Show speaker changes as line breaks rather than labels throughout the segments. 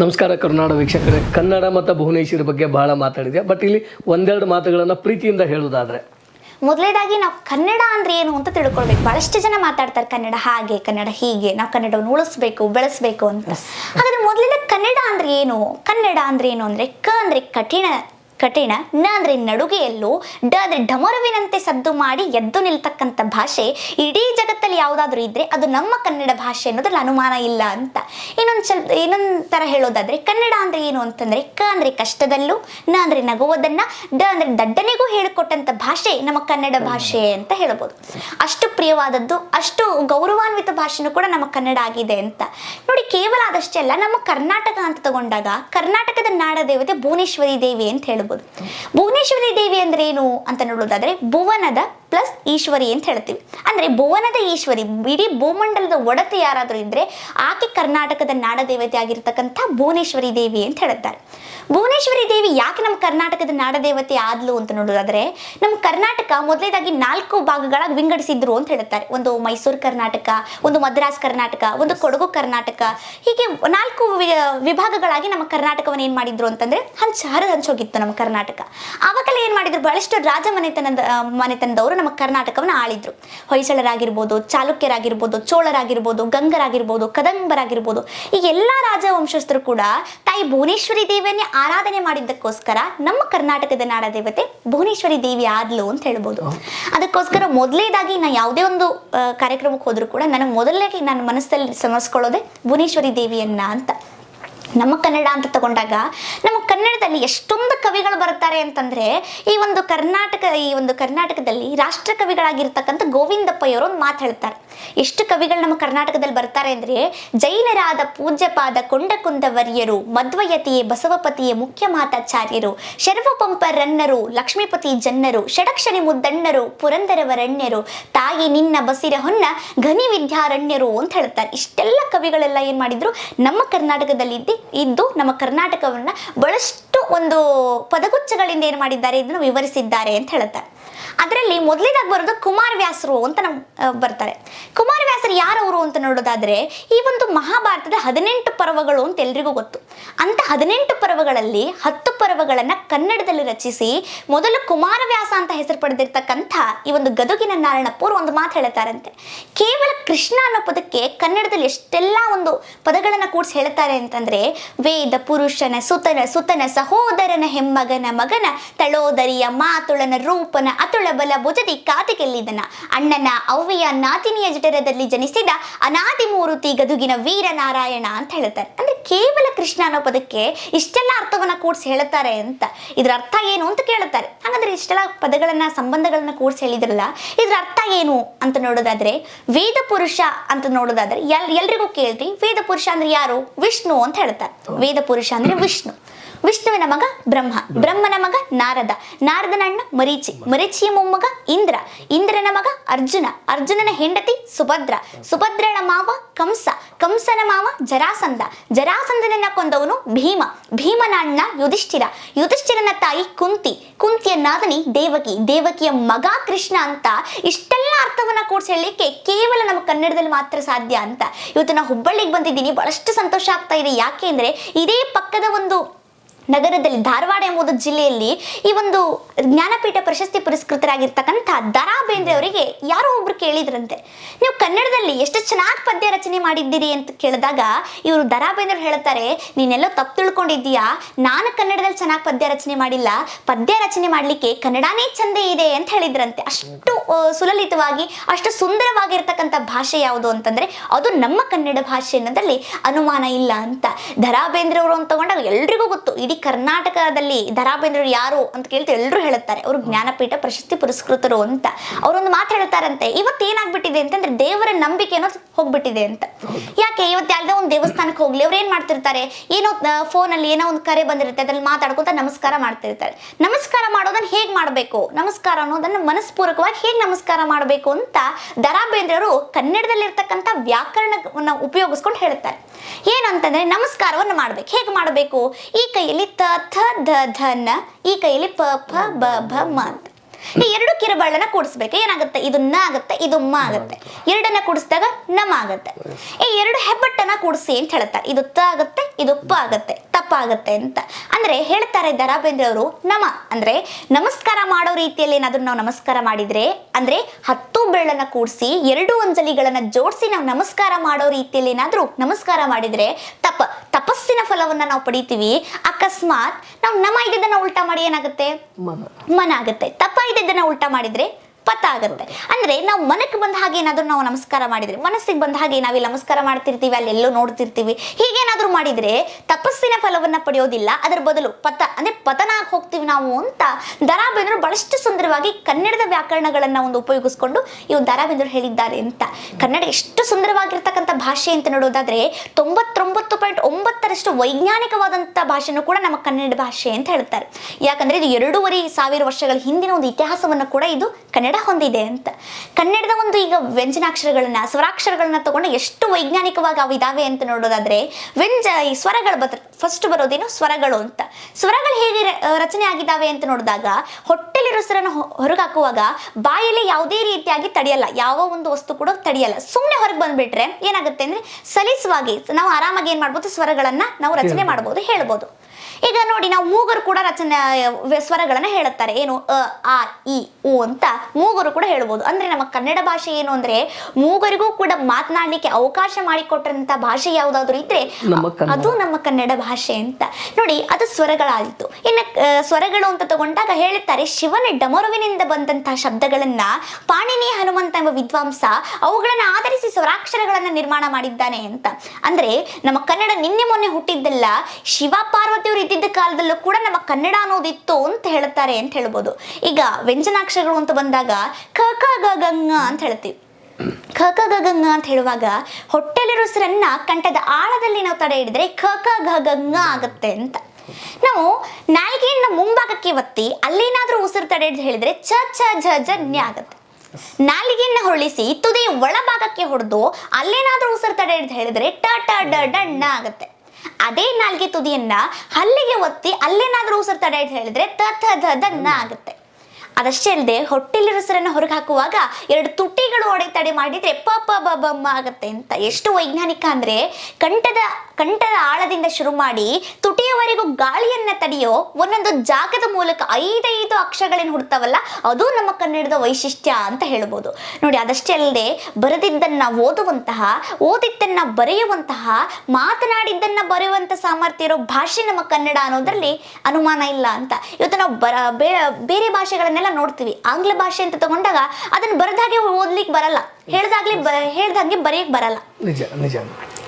ನಮಸ್ಕಾರ ಕರ್ನಾಟಕ ವೀಕ್ಷಕರೇ. ಕನ್ನಡ ಮತ್ತು ಭುವನೇಶ್ವರಿ ಬಗ್ಗೆ ಬಹಳ ಮಾತಾಡಿದೆ ಬಟ್ ಇಲ್ಲಿ ಒಂದೆರಡು ಮಾತುಗಳನ್ನು ಪ್ರೀತಿಯಿಂದ ಹೇಳುವುದಾದ್ರೆ.
ಮೊದಲೇದಾಗಿ ನಾವು ಕನ್ನಡ ಅಂದ್ರೆ ಏನು ಅಂತ ತಿಳ್ಕೊಳ್ಬೇಕು. ಬಹಳಷ್ಟು ಜನ ಮಾತಾಡ್ತಾರೆ ಕನ್ನಡ ಹಾಗೆ ಕನ್ನಡ ಹೀಗೆ ನಾವು ಕನ್ನಡವನ್ನು ಉಳಿಸ್ಬೇಕು ಬೆಳೆಸ್ಬೇಕು ಅಂತ. ಹಾಗಾದ್ರೆ ಮೊದಲಿಂದ ಕನ್ನಡ ಅಂದ್ರೆ ಏನು? ಕನ್ನಡ ಅಂದ್ರೆ ಏನು ಅಂದ್ರೆ ಕ ಅಂದ್ರೆ ಕಠಿಣ ಕಠಿಣ. ನ ಅಂದ್ರೆ ನಡುಗೆಯಲ್ಲೂ ಡ ಅಂದ್ರೆ ಢಮರುವಿನಂತೆ ಸದ್ದು ಮಾಡಿ ಎದ್ದು ನಿಲ್ತಕ್ಕಂಥ ಭಾಷೆ ಇಡೀ ಜಗತ್ತಲ್ಲಿ ಯಾವುದಾದ್ರೂ ಇದ್ರೆ ಅದು ನಮ್ಮ ಕನ್ನಡ ಭಾಷೆ ಅನ್ನೋದ್ರಲ್ಲಿ ಅನುಮಾನ ಇಲ್ಲ ಅಂತ. ಇನ್ನೊಂದು ಸ್ವಲ್ಪ, ಇನ್ನೊಂದು ಥರ ಹೇಳೋದಾದ್ರೆ, ಕನ್ನಡ ಅಂದರೆ ಏನು ಅಂತಂದರೆ, ಕ ಅಂದರೆ ಕಷ್ಟದಲ್ಲೂ, ನ ಅಂದರೆ ನಗುವುದನ್ನು, ಡ ಅಂದರೆ ದಡ್ಡನೆಗೂ ಹೇಳಿಕೊಟ್ಟಂತ ಭಾಷೆ ನಮ್ಮ ಕನ್ನಡ ಭಾಷೆ ಅಂತ ಹೇಳ್ಬೋದು. ಅಷ್ಟು ಪ್ರಿಯವಾದದ್ದು, ಅಷ್ಟು ಗೌರವಾನ್ವಿತ ಭಾಷೆನೂ ಕೂಡ ನಮ್ಮ ಕನ್ನಡ ಆಗಿದೆ ಅಂತ. ನೋಡಿ, ಕೇವಲ ಅದಷ್ಟೇ ಅಲ್ಲ, ನಮ್ಮ ಕರ್ನಾಟಕ ಅಂತ ತಗೊಂಡಾಗ, ಕರ್ನಾಟಕದ ನಾಡ ದೇವತೆ ಭುವನೇಶ್ವರಿ ದೇವಿ ಅಂತ ಹೇಳ್ಬೋದು ಭುವನೇಶ್ವರಿ ದೇವಿ ಅಂದ್ರೆ ಏನು ಅಂತ ನೋಡೋದಾದ್ರೆ ಭುವನದ ಪ್ಲಸ್ ಈಶ್ವರಿ ಅಂತ ಹೇಳ್ತೀವಿ. ಅಂದ್ರೆ ಭುವನದ ಈಶ್ವರಿ ಇಡೀ ಭೂಮಂಡಲದ ಒಡತೆ ಯಾರಾದರೂ ಇದ್ರೆ ಆಕೆ ಕರ್ನಾಟಕದ ನಾಡದೇವತೆ ಆಗಿರ್ತಕ್ಕಂಥ ಭುವನೇಶ್ವರಿ ದೇವಿ ಅಂತ ಹೇಳುತ್ತಾರೆ. ಭುವನೇಶ್ವರಿ ದೇವಿ ಯಾಕೆ ನಮ್ಮ ಕರ್ನಾಟಕದ ನಾಡದೇವತೆ ಆದ್ಲು ಅಂತ ನೋಡೋದಾದ್ರೆ ನಮ್ಮ ಕರ್ನಾಟಕ ಮೊದಲೇದಾಗಿ ನಾಲ್ಕು ಭಾಗಗಳಾಗಿ ವಿಂಗಡಿಸಿದ್ರು ಅಂತ ಹೇಳುತ್ತಾರೆ. ಒಂದು ಮೈಸೂರು ಕರ್ನಾಟಕ, ಒಂದು ಮದ್ರಾಸ್ ಕರ್ನಾಟಕ, ಒಂದು ಕೊಡಗು ಕರ್ನಾಟಕ. ಹೀಗೆ ನಾಲ್ಕು ವಿಭಾಗಗಳಾಗಿ ನಮ್ಮ ಕರ್ನಾಟಕವನ್ನು ಏನ್ ಮಾಡಿದ್ರು ಅಂತಂದ್ರೆ ಹಂಚ ಹರಿದು ಹಂಚೋಗಿತ್ತು ನಮ್ಮ ಕರ್ನಾಟಕ. ಆವಾಗಲೇ ಏನ್ ಮಾಡಿದ್ರು? ಬಹಳಷ್ಟು ರಾಜ ಮನೆತನದ, ಮನೆತನದವರು ನಮ್ಮ ಕರ್ನಾಟಕವನ್ನು ಆಳಿದ್ರು. ಹೊಯ್ಸಳರಾಗಿರ್ಬೋದು, ಚಾಲುಕ್ಯರಾಗಿರ್ಬೋದು, ಚೋಳರಾಗಿರ್ಬೋದು, ಗಂಗರಾಗಿರ್ಬೋದು, ಕದಂಬರಾಗಿರ್ಬೋದು, ಈ ಎಲ್ಲ ರಾಜವಂಶಸ್ಥರು ಕೂಡ ತಾಯಿ ಭುವನೇಶ್ವರಿ ದೇವಿಯನ್ನೇ ಆರಾಧನೆ ಮಾಡಿದ್ದಕ್ಕೋಸ್ಕರ ನಮ್ಮ ಕರ್ನಾಟಕದ ನಾಡದೇವತೆ ಭುವನೇಶ್ವರಿ ದೇವಿ ಆದ್ಲು ಅಂತ ಹೇಳ್ಬೋದು. ಅದಕ್ಕೋಸ್ಕರ ಮೊದಲೇದಾಗಿ ನಾ ಯಾವುದೇ ಒಂದು ಕಾರ್ಯಕ್ರಮಕ್ಕೆ ಹೋದ್ರು ಕೂಡ ನನಗೆ ಮೊದಲನೇ ನನ್ನ ಮನಸ್ಸಲ್ಲಿ ಸಮರ್ಸ್ಕೊಳ್ಳೋದೆ ಭುವನೇಶ್ವರಿ ದೇವಿಯನ್ನ ಅಂತ. ನಮ್ಮ ಕನ್ನಡ ಅಂತ ತಗೊಂಡಾಗ ನಮ್ಮ ಕನ್ನಡದಲ್ಲಿ ಎಷ್ಟೊಂದು ಕವಿಗಳು ಬರ್ತಾರೆ ಅಂತಂದ್ರೆ ಈ ಒಂದು ಕರ್ನಾಟಕ, ಈ ಒಂದು ಕರ್ನಾಟಕದಲ್ಲಿ ರಾಷ್ಟ್ರ ಕವಿಗಳಾಗಿರ್ತಕ್ಕಂಥ ಗೋವಿಂದಪ್ಪಯ್ಯವರು ಒಂದು ಮಾತು ಹೇಳ್ತಾರೆ. ಎಷ್ಟು ಕವಿಗಳು ನಮ್ಮ ಕರ್ನಾಟಕದಲ್ಲಿ ಬರ್ತಾರೆ ಅಂದ್ರೆ, ಜೈನರಾದ ಪೂಜ್ಯಪಾದ ಕೊಂಡಕುಂದವರ್ಯರು, ಮಧ್ವಯತಿಯೇ ಬಸವಪತಿಯೇ ಮುಖ್ಯ ಮಾತಾಚಾರ್ಯರು ಶರ್ವಪಂಪ ಪಂಪರನ್ನರು ಲಕ್ಷ್ಮೀಪತಿ ಜನ್ನರು, ಷಡಕ್ಷಣಿ ಮುದ್ದಣ್ಣರು, ಪುರಂದರವರಣ್ಯರು, ತಾಯಿ ನಿನ್ನ ಬಸಿರ ಹೊನ್ನ ಘನಿ ವಿದ್ಯಾರಣ್ಯರು ಅಂತ ಹೇಳ್ತಾರೆ. ಇಷ್ಟೆಲ್ಲ ಕವಿಗಳೆಲ್ಲ ಏನ್ ಮಾಡಿದ್ರು? ನಮ್ಮ ಕರ್ನಾಟಕದಲ್ಲಿ ಇದ್ದು ನಮ್ಮ ಕರ್ನಾಟಕವನ್ನ ಬಹಳಷ್ಟು ಒಂದು ಪದಗುಚ್ಛಗಳಿಂದ ಏನು ಮಾಡಿದ್ದಾರೆ ಇದನ್ನು ವಿವರಿಸಿದ್ದಾರೆ ಅಂತ ಹೇಳ್ತಾರೆ ಅದರಲ್ಲಿ ಮೊದಲಿದಾಗ ಬರೋದು ಕುಮಾರವ್ಯಾಸರು ಅಂತ ನಮ್ ಬರ್ತಾರೆ. ಕುಮಾರವ್ಯಾಸರು ಯಾರವರು ಅಂತ ನೋಡೋದಾದ್ರೆ, ಈ ಒಂದು ಮಹಾಭಾರತದ ಹದಿನೆಂಟು ಪರ್ವಗಳು ಅಂತ ಎಲ್ರಿಗೂ ಗೊತ್ತು. ಅಂತ ಹದಿನೆಂಟು ಪರ್ವಗಳಲ್ಲಿ ಹತ್ತು ಪರ್ವಗಳನ್ನ ಕನ್ನಡದಲ್ಲಿ ರಚಿಸಿ, ಮೊದಲು ಕುಮಾರವ್ಯಾಸ ಅಂತ ಹೆಸರು ಪಡೆದಿರ್ತಕ್ಕಂಥ ಈ ಒಂದು ಗದುಗಿನ ನಾರಾಯಣಪ್ಪರು ಒಂದು ಮಾತು ಹೇಳ್ತಾರಂತೆ. ಕೇವಲ ಕೃಷ್ಣ ಅನ್ನೋ ಪದಕ್ಕೆ ಕನ್ನಡದಲ್ಲಿ ಎಷ್ಟೆಲ್ಲ ಒಂದು ಪದಗಳನ್ನ ಕೂಡಿಸಿ ಹೇಳ್ತಾರೆ ಅಂತಂದ್ರೆ, ವೇದ ಪುರುಷನ ಸುತನ ಸುತನ ಸಹೋದರನ ಹೆಮ್ಮಗನ ಮಗನ ತಳೋದರಿಯ ಮಾತುಳನ ರೂಪನ ಅತುಳ ಬಲ ಭುಜದಿ ಕಾತಿಗೆಲ್ಲಿದನ ಅಣ್ಣನ ಅವ್ವೆಯ ನಾತಿನಿಯ ಜಠರದಲ್ಲಿ ಜನಿಸಿದ ಅನಾದಿ ಮೂರುತಿ ಗದುಗಿನ ವೀರನಾರಾಯಣ ಅಂತ ಹೇಳ್ತಾರೆ. ಅಂದ್ರೆ ಕೇವಲ ಕೃಷ್ಣ ಅನ್ನೋ ಪದಕ್ಕೆ ಇಷ್ಟೆಲ್ಲ ಅರ್ಥವನ್ನ ಕೂಡಿಸಿ ಹೇಳ್ತಾರೆ ಅಂತ. ಇದ್ರ ಅರ್ಥ ಏನು ಅಂತ ಕೇಳುತ್ತಾರೆ. ಹಾಗಂದ್ರೆ ಇಷ್ಟೆಲ್ಲ ಪದಗಳನ್ನ, ಸಂಬಂಧಗಳನ್ನ ಕೂಡಿಸಿ ಹೇಳಿದ್ರಲ್ಲ, ಇದ್ರ ಅರ್ಥ ಏನು ಅಂತ ನೋಡೋದಾದ್ರೆ, ವೇದ ಪುರುಷ ಅಂತ ನೋಡೋದಾದ್ರೆ, ಎಲ್, ಎಲ್ರಿಗೂ ಕೇಳ್ರಿ, ವೇದ ಪುರುಷ ಅಂದ್ರೆ ಯಾರು? ವಿಷ್ಣು ಅಂತ ಹೇಳ್ತಾರೆ. ವೇದ ಪುರುಷ ಅಂದ್ರೆ ವಿಷ್ಣು. ವಿಷ್ಣುವಿನ ಮಗ ಬ್ರಹ್ಮ. ಬ್ರಹ್ಮನ ಮಗ ನಾರದ. ನಾರದನ ಅಣ್ಣ ಮರೀಚಿ ಮರೀಚಿಯ ಮೊಮ್ಮಗ ಇಂದ್ರ. ಇಂದ್ರನ ಮಗ ಅರ್ಜುನ. ಅರ್ಜುನನ ಹೆಂಡತಿ ಸುಭದ್ರ. ಸುಭದ್ರನ ಮಾವ ಕಂಸ. ಕಂಸನ ಮಾವ ಜರಾಸಂಧ. ಜರಾಸಂಧನನ್ನ ಕೊಂದವನು ಭೀಮ. ಭೀಮನ ಅಣ್ಣ ಯುಧಿಷ್ಠಿರ. ಯುಧಿಷ್ಠಿರನ ತಾಯಿ ಕುಂತಿ. ಕುಂತಿಯ ನಾದನಿ ದೇವಕಿ. ದೇವಕಿಯ ಮಗ ಕೃಷ್ಣ ಅಂತ ಇಷ್ಟೆಲ್ಲ ಅರ್ಥವನ್ನ ಕೂಡಿಸಿ ಹೇಳಲಿಕ್ಕೆ ಕೇವಲ ನಮ್ಮ ಕನ್ನಡದಲ್ಲಿ ಮಾತ್ರ ಸಾಧ್ಯ ಅಂತ. ಇವತ್ತು ನಾವು ಹುಬ್ಬಳ್ಳಿಗೆ ಬಂದಿದ್ದೀನಿ. ಬಹಳಷ್ಟು ಸಂತೋಷ ಆಗ್ತಾ ಇದೆ. ಯಾಕೆ ಅಂದ್ರೆ ಇದೇ ಪಕ್ಕದ ಒಂದು ನಗರದಲ್ಲಿ ಧಾರವಾಡ ಎಂಬುದು ಜಿಲ್ಲೆಯಲ್ಲಿ ಈ ಒಂದು ಜ್ಞಾನಪೀಠ ಪ್ರಶಸ್ತಿ ಪುರಸ್ಕೃತರಾಗಿರ್ತಕ್ಕಂಥ ದರಾ ಬೇಂದ್ರೆ ಅವರಿಗೆ ಯಾರೋ ಒಬ್ರು ಕೇಳಿದ್ರಂತೆ. ನೀವು ಕನ್ನಡದಲ್ಲಿ ಎಷ್ಟು ಚೆನ್ನಾಗಿ ಪದ್ಯ ರಚನೆ ಮಾಡಿದ್ದೀರಿ ಅಂತ ಕೇಳಿದಾಗ ಇವರು ದರಾ ಬೇಂದ್ರೆ ಹೇಳ್ತಾರೆ ನೀನೆಲ್ಲೋ ತಪ್ಪು ತಿಳ್ಕೊಂಡಿದ್ದೀಯಾ? ನಾನು ಕನ್ನಡದಲ್ಲಿ ಚೆನ್ನಾಗಿ ಪದ್ಯ ರಚನೆ ಮಾಡಿಲ್ಲ. ಪದ್ಯ ರಚನೆ ಮಾಡಲಿಕ್ಕೆ ಕನ್ನಡನೇ ಚಂದ ಇದೆ ಅಂತ ಹೇಳಿದ್ರಂತೆ. ಅಷ್ಟು ಸುಲಲಿತವಾಗಿ, ಅಷ್ಟು ಸುಂದರವಾಗಿರ್ತಕ್ಕಂಥ ಭಾಷೆ ಯಾವುದು ಅಂತಂದ್ರೆ, ಅದು ನಮ್ಮ ಕನ್ನಡ ಭಾಷೆ ಅನ್ನೋದ್ರಲ್ಲಿ ಅನುಮಾನ ಇಲ್ಲ ಅಂತ. ದರಾ ಬೇಂದ್ರೆ ಅವರು ಅಂತ ತಗೊಂಡಾಗ ಎಲ್ರಿಗೂ ಗೊತ್ತು, ಇಡೀ ಕರ್ನಾಟಕದಲ್ಲಿ ದರಾಬೇಂದ್ರರು ಅವ್ರು ಯಾರು ಅಂತ ಕೇಳ್ತಾ ಎಲ್ಲರೂ ಹೇಳುತ್ತಾರೆ. ಅವರು ಜ್ಞಾನಪೀಠ ಪ್ರಶಸ್ತಿ ಪುರಸ್ಕೃತರು ಅಂತ. ಅವರೊಂದು ಮಾತು ಹೇಳ್ತಾರಂತೆ ಇವತ್ತು ಏನಾಗ್ಬಿಟ್ಟಿದೆ ಅಂತಂದ್ರೆ ದೇವರ ನಂಬಿಕೆ ಅನ್ನೋದು ಹೋಗ್ಬಿಟ್ಟಿದೆ ಅಂತ. ಯಾಕೆ? ಇವತ್ತು ಯಾವುದೇ ಒಂದು ದೇವಸ್ಥಾನಕ್ಕೆ ಹೋಗ್ಲಿ, ಅವ್ರು ಏನ್ ಮಾಡ್ತಿರ್ತಾರೆ? ಏನೋ ಫೋನಲ್ಲಿ ಏನೋ ಒಂದು ಕರೆ ಬಂದಿರುತ್ತೆ, ಅದ್ರಲ್ಲಿ ಮಾತಾಡ್ಕೊಂತ ನಮಸ್ಕಾರ ಮಾಡ್ತಿರ್ತಾರೆ. ನಮಸ್ಕಾರ ಮಾಡೋದನ್ನ ಹೇಗ್ ಮಾಡಬೇಕು? ನಮಸ್ಕಾರ ಅನ್ನೋದನ್ನ ಮನಸ್ಪೂರ್ವಕವಾಗಿ ಹೇಗ್ ನಮಸ್ಕಾರ ಮಾಡಬೇಕು ಅಂತ ದ ರಾ ಕನ್ನಡದಲ್ಲಿರ್ತಕ್ಕಂಥ ವ್ಯಾಕರಣವನ್ನ ಉಪಯೋಗಿಸ್ಕೊಂಡು ಹೇಳ್ತಾರೆ ಏನು ನಮಸ್ಕಾರವನ್ನು ಮಾಡ್ಬೇಕು. ಹೇಗೆ ಮಾಡಬೇಕು? ಈ ಕೈಯಲ್ಲಿ ತ, ಥ ಧ ಧ, ನ, ಈ ಕೈಯಲ್ಲಿ ಪ ಫ ಬ, ಭ, ಮ ಈ ಎರಡು ಕಿರುಬಳ್ಳನ ಕೂಡಿಸ್ಬೇಕು. ಏನಾಗುತ್ತೆ? ಇದು ನ ಆಗುತ್ತೆ ಇದು ಮ ಆಗುತ್ತೆ. ಎರಡನ್ನ ಕೂಡಿಸಿದಾಗ ನಮ ಆಗುತ್ತೆ. ಈ ಎರಡು ಹೆಬ್ಬಟ್ಟನ್ನ ಕೂಡಿಸಿ ಅಂತ ಹೇಳ್ತಾರೆ ಇದು ತ ಆಗುತ್ತೆ ಇದು ಪ ಆಗುತ್ತೆ ತಪ್ಪ ಆಗುತ್ತೆ ಅಂತ. ಅಂದ್ರೆ ಹೇಳ್ತಾರೆ ದರಾ ಬೇಂದ್ರೆ ಅವರು ನಮ. ಅಂದ್ರೆ ನಮಸ್ಕಾರ ಮಾಡೋ ರೀತಿಯಲ್ಲಿ ಏನಾದ್ರೂ ನಾವು ನಮಸ್ಕಾರ ಮಾಡಿದ್ರೆ ಅಂದ್ರೆ ಹತ್ತು ಬೆಳ್ಳನ್ನ ಕೂಡಿಸಿ ಎರಡು ಅಂಜಲಿಗಳನ್ನ ಜೋಡಿಸಿ ನಾವು ನಮಸ್ಕಾರ ಮಾಡೋ ರೀತಿಯಲ್ಲಿ ಏನಾದ್ರೂ ನಮಸ್ಕಾರ ಮಾಡಿದ್ರೆ ತಪ್ಪ ತಪಸ್ಸಿನ ಫಲವನ್ನ ನಾವು ಪಡಿತೀವಿ. ಅಕಸ್ಮಾತ್ ನಾವು ನಮ ಇದ್ದದನ್ನ ಉಲ್ಟಾ ಮಾಡಿ ಏನಾಗುತ್ತೆ?
ಮನ.
ಆಗುತ್ತೆ. ತಪ್ಪ ಇದ್ದದನ್ನ ಉಲ್ಟಾ ಮಾಡಿದ್ರೆ ಪತ ಆಗುತ್ತೆ ಅಂದ್ರೆ ನಾವು ಮನಕ್ಕೆ ಬಂದ ಹಾಗೆ ಏನಾದರೂ ನಾವು ನಮಸ್ಕಾರ ಮಾಡಿದ್ರೆ, ಮನಸ್ಸಿಗೆ ಬಂದ ಹಾಗೆ ನಾವಿಲ್ಲಿ ನಮಸ್ಕಾರ ಮಾಡ್ತಿರ್ತೀವಿ ಅಲ್ಲೆಲ್ಲೋ ನೋಡ್ತಿರ್ತೀವಿ. ಹೀಗೇನಾದ್ರೂ ಮಾಡಿದ್ರೆ ತಪಸ್ಸಿನ ಫಲವನ್ನ ಪಡೆಯೋದಿಲ್ಲ, ಅದರ ಬದಲು ಪತ, ಅಂದ್ರೆ ಪತನ ಹೋಗ್ತೀವಿ ನಾವು ಅಂತ ದರಾ ಬೇಂದ್ರು ಬಹಳಷ್ಟು ಸುಂದರವಾಗಿ ಕನ್ನಡದ ವ್ಯಾಕರಣಗಳನ್ನ ಒಂದು ಉಪಯೋಗಿಸ್ಕೊಂಡು ಈ ದರಾಬೇಂದ್ರರು ದರಾ ಬೇಂದ್ರು ಹೇಳಿದ್ದಾರೆ ಅಂತ. ಕನ್ನಡ ಎಷ್ಟು ಸುಂದರವಾಗಿರ್ತಕ್ಕಂಥ ಭಾಷೆ ಅಂತ ನೋಡೋದಾದ್ರೆ ತೊಂಬತ್ತೊಂಬತ್ತು ಪಾಯಿಂಟ್ ಒಂಬತ್ತರಷ್ಟು ವೈಜ್ಞಾನಿಕವಾದಂಥ ಭಾಷೆನೂ ಕೂಡ ನಮ್ಮ ಕನ್ನಡ ಭಾಷೆ ಅಂತ ಹೇಳ್ತಾರೆ. ಯಾಕಂದ್ರೆ ಇದು ಎರಡೂವರೆ ಸಾವಿರ ವರ್ಷಗಳ ಹಿಂದಿನ ಒಂದು ಇತಿಹಾಸವನ್ನು ಕೂಡ ಇದು ಕನ್ನಡ ಹೊಂದಿದೆ ಅಂತ. ಕನ್ನಡದ ಒಂದು ಈಗ ವ್ಯಂಜನಾಕ್ಷರಗಳನ್ನ ಸ್ವರಾಕ್ಷರಗಳನ್ನ ತಗೊಂಡು ಎಷ್ಟು ವೈಜ್ಞಾನಿಕವಾಗಿ ಅವಿದಾವೆ ಅಂತ ನೋಡೋದಾದ್ರೆ ವ್ಯಂಜ ಈ ಸ್ವರಗಳು ಬದ ಫಸ್ಟ್ ಬರೋದೇನು ಸ್ವರಗಳು ಅಂತ. ಸ್ವರಗಳು ಹೇಗೆ ರಚನೆ ಆಗಿದ್ದಾವೆ ಅಂತ ನೋಡಿದಾಗ ಹೊಟ್ಟೆಲಿರೋ ಸ್ವರನ ಹೊರಗಾಕುವಾಗ ಬಾಯಲ್ಲಿ ಯಾವುದೇ ರೀತಿಯಾಗಿ ತಡೆಯಲ್ಲ ಯಾವ ಒಂದು ವಸ್ತು ಕೂಡ ತಡೆಯಲ್ಲ. ಸುಮ್ಮನೆ ಹೊರಗೆ ಬಂದ್ಬಿಟ್ರೆ ಏನಾಗುತ್ತೆ ಅಂದ್ರೆ ಸಲೀಸವಾಗಿ ನಾವು ಆರಾಮಾಗಿ ಏನ್ ಮಾಡ್ಬೋದು ಸ್ವರಗಳನ್ನ ನಾವು ರಚನೆ ಮಾಡ್ಬೋದು ಹೇಳ್ಬೋದು. ಈಗ ನೋಡಿ ನಾವು ಮೂಗರು ಕೂಡ ರಚನೆ ಸ್ವರಗಳನ್ನು ಹೇಳುತ್ತಾರೆ. ಏನು ಅ ಆ ಇ ಉ ಅಂತ ಮೂಗರು ಕೂಡ ಹೇಳ್ಬೋದು. ಅಂದ್ರೆ ನಮ್ಮ ಕನ್ನಡ ಭಾಷೆ ಏನು ಅಂದ್ರೆ ಮೂಗರಿಗೂ ಕೂಡ ಮಾತನಾಡ್ಲಿಕ್ಕೆ ಅವಕಾಶ ಮಾಡಿಕೊಟ್ಟಂತ ಭಾಷೆ ಯಾವುದಾದ್ರೂ ಇದ್ರೆ ಅದು ನಮ್ಮ ಕನ್ನಡ ಭಾಷೆ ಅಂತ. ನೋಡಿ ಅದು ಸ್ವರಗಳಾಯಿತು. ಇನ್ನು ಸ್ವರಗಳು ಅಂತ ತಗೊಂಡಾಗ ಹೇಳುತ್ತಾರೆ ಶಿವನ ಡಮರುವಿನಿಂದ ಬಂದಂತಹ ಶಬ್ದಗಳನ್ನ ಪಾಣಿನಿ ಹನುಮಂತ ಎಂಬ ವಿದ್ವಾಂಸ ಅವುಗಳನ್ನ ಆಧರಿಸಿ ಸ್ವರಾಕ್ಷರಗಳನ್ನ ನಿರ್ಮಾಣ ಮಾಡಿದ್ದಾನೆ ಅಂತ. ಅಂದ್ರೆ ನಮ್ಮ ಕನ್ನಡ ನಿನ್ನೆ ಮೊನ್ನೆ ಹುಟ್ಟಿದ್ದಲ್ಲ ಶಿವ ಪಾರ್ವತಿಯವರು ಇದ್ದಿದ್ದ ಕಾಲದಲ್ಲೂ ಕೂಡ ನಮ್ಮ ಕನ್ನಡ ಅನ್ನೋದಿತ್ತು ಅಂತ ಹೇಳ್ತಾರೆ ಅಂತ ಹೇಳ್ಬೋದು. ಈಗ ವ್ಯಂಜನಾಕ್ಷರಗಳು ಅಂತ ಬಂದಾಗ ಕ ಕ, ಗ ಗಂಗ ಅಂತ ಹೇಳ್ತೀವಿ ಖ ಕ, ಗ ಗಂಗ ಅಂತ ಹೇಳುವಾಗ ಹೊಟ್ಟೆಲಿರೋ ಸರನ್ನ ಕಂಠದ ಆಳದಲ್ಲಿ ನಾವು ತಡೆ ಹಿಡಿದ್ರೆ ಖ ಕ, ಗ ಗಂಗ ಆಗುತ್ತೆ ಅಂತ. ನಾವು ನಾಯಿಗೆಯನ್ನ ಮುಂಭಾಗಕ್ಕೆ ಒತ್ತಿ ಅಲ್ಲೇನಾದ್ರೂ ಉಸಿರು ತಡೆ ಹೇಳಿದ್ರೆ ಚ ಚ ಝ ಜ್ಞ ಆಗುತ್ತೆ. ನಾಲಿಗೆಯನ್ನ ಹೊರಳಿಸಿ ತುದಿ ಒಳಭಾಗಕ್ಕೆ ಹೊಡೆದು ಅಲ್ಲೇನಾದ್ರೂ ಉಸಿರು ತಡೆ ಹಿಡಿದು ಹೇಳಿದ್ರೆ ಟ ಟ, ಡ ಡ ಆಗುತ್ತೆ. ಅದೇ ನಾಲ್ಗೆ ತುದಿಯನ್ನ ಹಲ್ಲಿಗೆ ಒತ್ತಿ ಅಲ್ಲೇನಾದ್ರೂ ಉಸಿರು ತಡೆ ಅಂತ ಹೇಳಿದ್ರೆ ತ, ಥ, ಧ ದ ನ ಆಗುತ್ತೆ. ಅದಷ್ಟೇ ಅಲ್ಲದೆ ಹೊಟ್ಟೆಲಿರೋ ಉಸಿರನ್ನ ಹೊರಗೆ ಹಾಕುವಾಗ ಎರಡು ತುಟಿಗಳು ಒಡೆತಡೆ ಮಾಡಿದ್ರೆ ಪ ಬ ಬಮ್ಮ ಆಗುತ್ತೆ ಅಂತ. ಎಷ್ಟು ವೈಜ್ಞಾನಿಕ ಅಂದ್ರೆ ಕಂಠದ ಕಂಠದ ಆಳದಿಂದ ಶುರು ಮಾಡಿ ತುಟಿಯವರೆಗೂ ಗಾಳಿಯನ್ನ ತಡೆಯೋ ಒಂದೊಂದು ಜಾಗದ ಮೂಲಕ ಐದೈದು ಅಕ್ಷರಗಳನ್ನು ಹುಡ್ತಾವಲ್ಲ, ಅದು ನಮ್ಮ ಕನ್ನಡದ ವೈಶಿಷ್ಟ್ಯ ಅಂತ ಹೇಳ್ಬೋದು. ನೋಡಿ, ಅದಷ್ಟೇ ಅಲ್ಲದೆ ಬರೆದಿದ್ದನ್ನ ಓದುವಂತಹ, ಓದಿದ್ದನ್ನ ಬರೆಯುವಂತಹ, ಮಾತನಾಡಿದ್ದನ್ನ ಬರೆಯುವಂತ ಸಾಮರ್ಥ್ಯ ಇರೋ ಭಾಷೆ ನಮ್ಮ ಕನ್ನಡ ಅನ್ನೋದ್ರಲ್ಲಿ ಅನುಮಾನ ಇಲ್ಲ ಅಂತ. ಇವತ್ತು ನಾವು ಬರ ಬೇರೆ ಭಾಷೆಗಳನ್ನೆಲ್ಲ ನೋಡ್ತೀವಿ. ಆಂಗ್ಲ ಭಾಷೆ ಅಂತ ತಗೊಂಡಾಗ ಅದನ್ನ ಬರೆದಾಗೆ ಓದ್ಲಿಕ್ಕೆ ಬರಲ್ಲ. ಹೇಳ್ದಾಗ್ಲಿ ಬ, ಹೇಳ್ದಂಗೆ ಬರೆಯಕ್ ಬರಲ್ಲ.
ನಿಜ ನಿಜ.